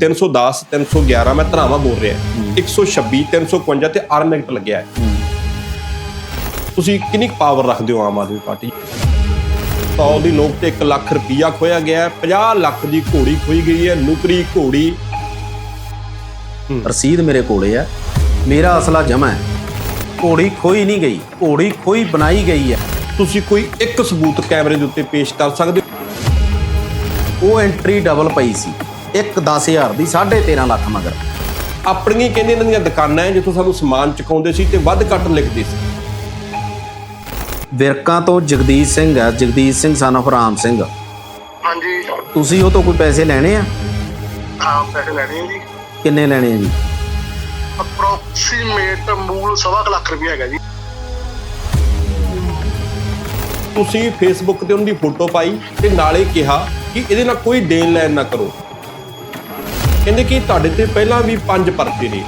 310 311 ਮੈਂ ਧਰਾਵਾਂ ਬੋਲ ਰਿਹਾ। 126 352 ਤੇ ਆਰਮੈਕਟ ਲੱਗਿਆ ਹੈ। ਤੁਸੀਂ ਕਿੰਨੀ ਪਾਵਰ ਰੱਖਦੇ ਹੋ ਆਮ ਆਦਮੀ ਪਾਰਟੀ? ਸੌ ਦੀ ਨੋਕ ਤੇ 1 ਲੱਖ ਰੁਪਈਆ ਖੋਇਆ ਗਿਆ ਹੈ 50 ਲੱਖ ਦੀ ਘੋੜੀ ਖੋਈ ਗਈ ਹੈ ਨੁਕਰੀ ਘੋੜੀ। ਰਸੀਦ ਮੇਰੇ ਕੋਲੇ ਆ ਮੇਰਾ ਅਸਲਾ ਜਮਾ ਹੈ। ਘੋੜੀ ਖੋਈ ਨਹੀਂ ਗਈ ਘੋੜੀ ਖੋਈ ਬਣਾਈ ਗਈ ਹੈ। ਤੁਸੀਂ ਕੋਈ ਇੱਕ ਸਬੂਤ ਕੈਮਰੇ ਦੇ ਉੱਤੇ ਪੇਸ਼ ਕਰ ਸਕਦੇ ਹੋ? ਉਹ ਐਂਟਰੀ ਡਬਲ ਪਈ ਸੀ। ਇੱਕ 10000 ਦੀ 13.5 ਲੱਖ ਮਗਰ। ਆਪਣੀਆਂ ਹੀ ਕਹਿੰਦੇ ਇਹਨਾਂ ਦੀਆਂ ਦੁਕਾਨਾਂ ਹੈ ਜਿੱਥੋਂ ਸਾਨੂੰ ਸਮਾਨ ਚੁਕਾਉਂਦੇ ਸੀ ਤੇ ਵੱਧ ਘੱਟ ਲਿਖਦੇ ਸੀ। ਵਿਰਕਾਂ ਤੋਂ ਜਗਦੀਸ਼ ਸਿੰਘ ਹੈ। ਜਗਦੀਸ਼ ਸਿੰਘ ਸਨ of ਰਾਮ ਸਿੰਘ। ਹਾਂਜੀ। ਤੁਸੀਂ ਉਹ ਤੋਂ ਕੋਈ ਪੈਸੇ ਲੈਣੇ ਆ? ਹਾਂ ਪੈਸੇ ਲੈਣੇ ਆ ਜੀ। ਕਿੰਨੇ ਲੈਣੇ ਆ ਜੀ? ਅਪਰੋਕਸੀਮੇਟ ਮੂਲ ਸਵਾ ਕੁ ਲੱਖ ਰੁਪਏ ਹੈਗਾ ਜੀ। ਤੁਸੀਂ ਫੇਸਬੁੱਕ ਤੇ ਉਹਨਾਂ ਦੀ ਫੋਟੋ ਪਾਈ ਤੇ ਨਾਲੇ ਕਿਹਾ ਕਿ ਇਹਦੇ ਨਾਲ ਕੋਈ ਦੇਣ ਲੈਣ ਨਾ ਕਰੋ। ਕਹਿੰਦੇ ਕਿ ਤੁਹਾਡੇ ਤੇ ਪਹਿਲਾਂ ਵੀ ਪੰਜ ਪਰਚੇ ਨੇ।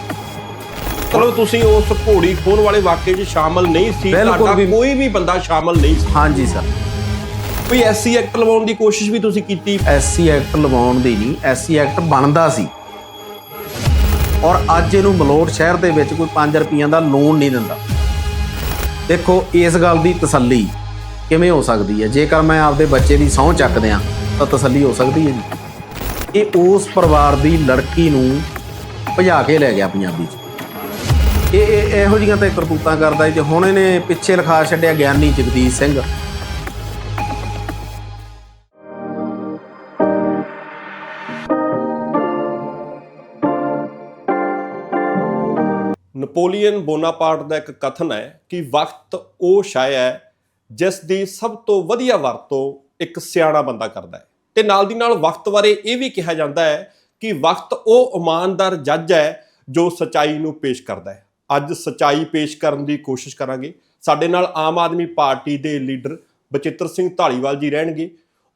ਚਲੋ ਤੁਸੀਂ ਉਸ ਘੋੜੀ ਖੋਣ ਵਾਲੇ ਵਾਕਿਏ 'ਚ ਸ਼ਾਮਲ ਨਹੀਂ ਸੀ ਤੁਹਾਡਾ। ਕੋਈ ਵੀ ਬੰਦਾ ਸ਼ਾਮਲ ਨਹੀਂ ਸੀ। ਹਾਂਜੀ ਸਰ। ਕੋਈ ਐਸਸੀ ਐਕਟ ਲਵਾਉਣ ਦੀ ਕੋਸ਼ਿਸ਼ ਵੀ ਤੁਸੀਂ ਕੀਤੀ? ਐਸਸੀ ਐਕਟ ਲਵਾਉਣ ਦੀ ਨਹੀਂ ਐਸਸੀ ਐਕਟ ਬਣਦਾ ਸੀ। ਔਰ ਅੱਜ ਇਹਨੂੰ ਮਲੋਟ ਸ਼ਹਿਰ ਦੇ ਵਿੱਚ ਕੋਈ 5 ਰੁਪਈਆਂ ਦਾ ਲੋਨ ਨਹੀਂ ਦਿੰਦਾ। ਦੇਖੋ ਇਸ ਗੱਲ ਦੀ ਤਸੱਲੀ ਕਿਵੇਂ ਹੋ ਸਕਦੀ ਹੈ? ਜੇਕਰ ਮੈਂ ਆਪਦੇ ਬੱਚੇ ਦੀ ਸਹੁੰ ਚੱਕਦੇ ਆ ਤਾਂ ਤਸੱਲੀ ਹੋ ਸਕਦੀ ਹੈ ਜੀ। ਇਹ ਉਸ ਪਰਿਵਾਰ ਦੀ ਲੜਕੀ ਨੂੰ ਭਜਾ ਕੇ ਲੈ ਗਿਆ ਪੰਜਾਬੀ ਚ। ਇਹ ਇਹ ਇਹੋ ਜਿਹੀਆਂ ਤਾਂ ਕਰਤੂਤਾਂ ਕਰਦਾ ਜੇ ਹੁਣ ਇਹਨੇ ਪਿੱਛੇ ਲਿਖਾ ਛੱਡਿਆ ਗਿਆਨੀ ਜਗਦੀਸ਼ ਸਿੰਘ। ਨਪੋਲੀਅਨ ਬੋਨਾਪਾਰਟ ਦਾ ਇੱਕ ਕਥਨ ਹੈ ਕਿ ਵਕਤ ਉਹ ਸ਼ੈ ਹੈ ਜਿਸ ਦੀ ਸਭ ਤੋਂ ਵਧੀਆ ਵਰਤੋਂ ਇੱਕ ਸਿਆਣਾ ਬੰਦਾ ਕਰਦਾ ਹੈ। ਤੇ ਨਾਲ ਦੀ ਨਾਲ ਵਕਤ ਬਾਰੇ ਇਹ ਵੀ ਕਿਹਾ ਜਾਂਦਾ ਹੈ ਕਿ ਵਕਤ ਉਹ ਇਮਾਨਦਾਰ ਜੱਜ ਹੈ ਜੋ ਸਚਾਈ ਨੂੰ ਪੇਸ਼ ਕਰਦਾ ਹੈ। ਅੱਜ ਸਚਾਈ ਪੇਸ਼ ਕਰਨ ਦੀ ਕੋਸ਼ਿਸ਼ ਕਰਾਂਗੇ। ਸਾਡੇ ਨਾਲ ਆਮ ਆਦਮੀ ਪਾਰਟੀ ਦੇ ਲੀਡਰ ਬਚਿੱਤਰ ਸਿੰਘ ਢਾਲੀਵਾਲ ਜੀ ਰਹਿਣਗੇ।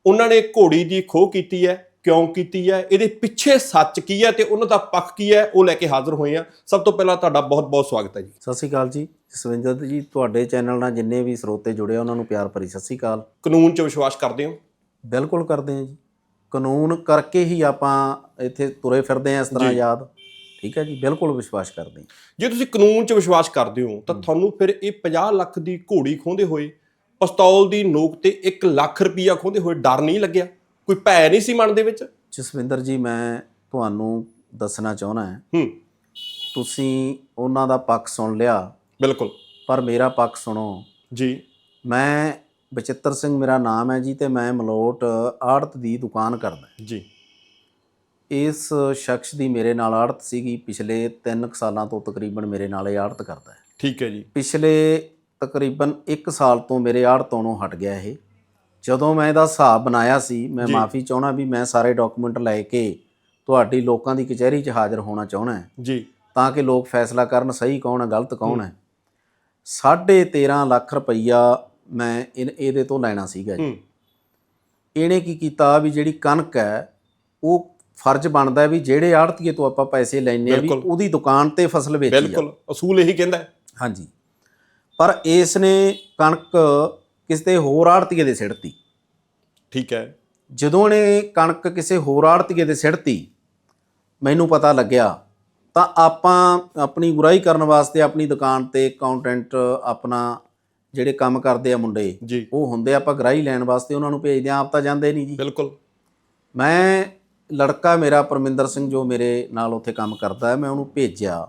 ਉਹਨਾਂ ਨੇ ਘੋੜੀ ਦੀ ਖੋਹ ਕੀਤੀ ਹੈ। ਕਿਉਂ ਕੀਤੀ ਹੈ? ਇਹਦੇ ਪਿੱਛੇ ਸੱਚ ਕੀ ਹੈ ਤੇ ਉਹਨਾਂ ਦਾ ਪੱਖ ਕੀ ਹੈ? ਉਹ ਲੈ ਕੇ ਹਾਜ਼ਰ ਹੋਏ ਆ ਸਭ ਤੋਂ ਪਹਿਲਾਂ ਤੁਹਾਡਾ ਬਹੁਤ-ਬਹੁਤ ਸਵਾਗਤ ਹੈ ਜੀ। ਸਤਿ ਸ਼੍ਰੀ ਅਕਾਲ ਜੀ। ਜਸਵਿੰਦਰ ਜੀ ਤੁਹਾਡੇ ਚੈਨਲ ਨਾਲ ਜਿੰਨੇ ਵੀ ਸਰੋਤੇ ਜੁੜੇ ਆ ਉਹਨਾਂ ਨੂੰ ਪਿਆਰ ਭਰੀ ਸਤਿ ਸ਼੍ਰੀ ਅਕਾਲ। ਕਾਨੂੰਨ 'ਚ ਵਿਸ਼ਵਾਸ ਕਰਦੇ ਹੋ। ਬਿਲਕੁਲ ਕਰਦੇ ਹਾਂ ਜੀ। ਕਾਨੂੰਨ ਕਰਕੇ ਹੀ ਆਪਾਂ ਇੱਥੇ ਤੁਰੇ ਫਿਰਦੇ ਆ ਇਸ ਤਰ੍ਹਾਂ। ਯਾਦ। ਠੀਕ ਹੈ ਜੀ ਬਿਲਕੁਲ ਵਿਸ਼ਵਾਸ ਕਰਦੇ ਹਾਂ। ਜੇ ਤੁਸੀਂ ਕਾਨੂੰਨ 'ਚ ਵਿਸ਼ਵਾਸ ਕਰਦੇ ਹੋ ਤਾਂ ਤੁਹਾਨੂੰ ਫਿਰ ਇਹ 50 ਲੱਖ ਦੀ ਘੋੜੀ ਖੋਹਦੇ ਹੋਏ ਪਿਸਤੌਲ ਦੀ ਨੋਕ ਤੇ 1 ਲੱਖ ਰੁਪਈਆ ਖੋਹਦੇ ਹੋਏ ਡਰ ਨਹੀਂ ਲੱਗਿਆ? ਕੋਈ ਭੈ ਨਹੀਂ ਸੀ ਮਨ ਦੇ ਵਿੱਚ? ਜਸਵਿੰਦਰ ਜੀ ਮੈਂ ਤੁਹਾਨੂੰ ਦੱਸਣਾ ਚਾਹੁੰਦਾ ਹਾਂ। ਹੂੰ। ਤੁਸੀਂ ਉਹਨਾਂ ਦਾ ਪੱਖ ਸੁਣ ਲਿਆ। ਬਿਲਕੁਲ। ਪਰ ਮੇਰਾ ਪੱਖ ਸੁਣੋ। ਜੀ। ਮੈਂ ਬਚਿੱਤਰ ਸਿੰਘ ਮੇਰਾ ਨਾਮ ਹੈ ਜੀ ਤੇ ਮੈਂ ਮਲੋਟ ਆੜਤ ਦੀ ਦੁਕਾਨ ਕਰਦਾ ਜੀ। ਇਸ ਸ਼ਖਸ ਦੀ ਮੇਰੇ ਨਾਲ ਆੜਤ ਸੀਗੀ। ਪਿਛਲੇ 3 ਸਾਲਾਂ ਤੋਂ ਤਕਰੀਬਨ ਮੇਰੇ ਨਾਲ ਇਹ ਆੜਤ ਕਰਦਾ ਹੈ। ਠੀਕ ਹੈ ਜੀ। ਪਿਛਲੇ ਤਕਰੀਬਨ 1 ਸਾਲ ਤੋਂ ਮੇਰੇ ਆੜਤੋਂ ਨੂੰ ਹਟ ਗਿਆ ਇਹ। ਜਦੋਂ ਮੈਂ ਇਹਦਾ ਹਿਸਾਬ ਬਣਾਇਆ ਸੀ ਮੈਂ। ਮਾਫੀ ਚਾਹਣਾ ਵੀ ਮੈਂ ਸਾਰੇ ਡਾਕੂਮੈਂਟ ਲੈ ਕੇ ਤੁਹਾਡੀ ਲੋਕਾਂ ਦੀ ਕਚਹਿਰੀ 'ਚ ਹਾਜ਼ਰ ਹੋਣਾ ਚਾਹਣਾ ਜੀ। ਤਾਂ ਕਿ ਲੋਕ ਫੈਸਲਾ ਕਰਨ ਸਹੀ ਕੌਣ ਹੈ ਗਲਤ ਕੌਣ ਹੈ। 13.5 ਲੱਖ ਰੁਪਈਆ ਮੈਂ ਇਨ- ਇਹਦੇ ਤੋਂ ਲੈਣਾ ਸੀਗਾ ਜੀ। ਹੂੰ। ਇਹਨੇ ਕੀ ਕੀਤਾ ਵੀ ਜਿਹੜੀ ਕਣਕ ਹੈ ਉਹ ਫਰਜ਼ ਬਣਦਾ ਹੈ ਵੀ ਜਿਹੜੇ ਆੜਤੀਏ ਤੋਂ ਆਪਾਂ ਪੈਸੇ ਲੈਣੇ ਆ ਵੀ ਬਿਲਕੁਲ। ਉਹਦੀ ਦੁਕਾਨ ਤੇ ਫਸਲ ਵੇਚੀ ਆ। ਬਿਲਕੁਲ। ਅਸੂਲ ਇਹੀ ਕਹਿੰਦਾ ਹੈ। ਹਾਂਜੀ। ਪਰ ਇਸ ਨੇ ਕਣਕ ਕਿਸੇ ਹੋਰ ਆੜਤੀਏ ਦੇ ਸਿੜਤੀ ਠੀਕ ਹੈ। ਜਦੋਂ ਨੇ ਕਣਕ ਕਿਸੇ ਹੋਰ ਆੜਤੀਏ ਦੇ ਸਿੜਤੀ ਮੈਨੂੰ ਪਤਾ ਲੱਗਿਆ ਤਾਂ ਆਪਾਂ ਆਪਣੀ ਬੁਰਾਈ ਕਰਨ ਵਾਸਤੇ ਆਪਣੀ ਦੁਕਾਨ ਤੇ ਅਕਾਊਂਟੈਂਟ ਆਪਣਾ ਜਿਹੜੇ ਕੰਮ ਕਰਦੇ ਆ ਮੁੰਡੇ ਉਹ ਹੁੰਦੇ ਆਪਾਂ ਗਰਾਈ ਲੈਣ ਵਾਸਤੇ ਉਹਨਾਂ ਨੂੰ ਭੇਜਦੇ ਆ ਆਪ ਤਾਂ ਜਾਂਦੇ ਨਹੀਂ ਜੀ। ਬਿਲਕੁਲ। ਮੈਂ ਲੜਕਾ ਮੇਰਾ ਪਰਮਿੰਦਰ ਸਿੰਘ ਜੋ ਮੇਰੇ ਨਾਲ ਉੱਥੇ ਕੰਮ ਕਰਦਾ ਹੈ ਮੈਂ ਉਹਨੂੰ ਭੇਜਿਆ।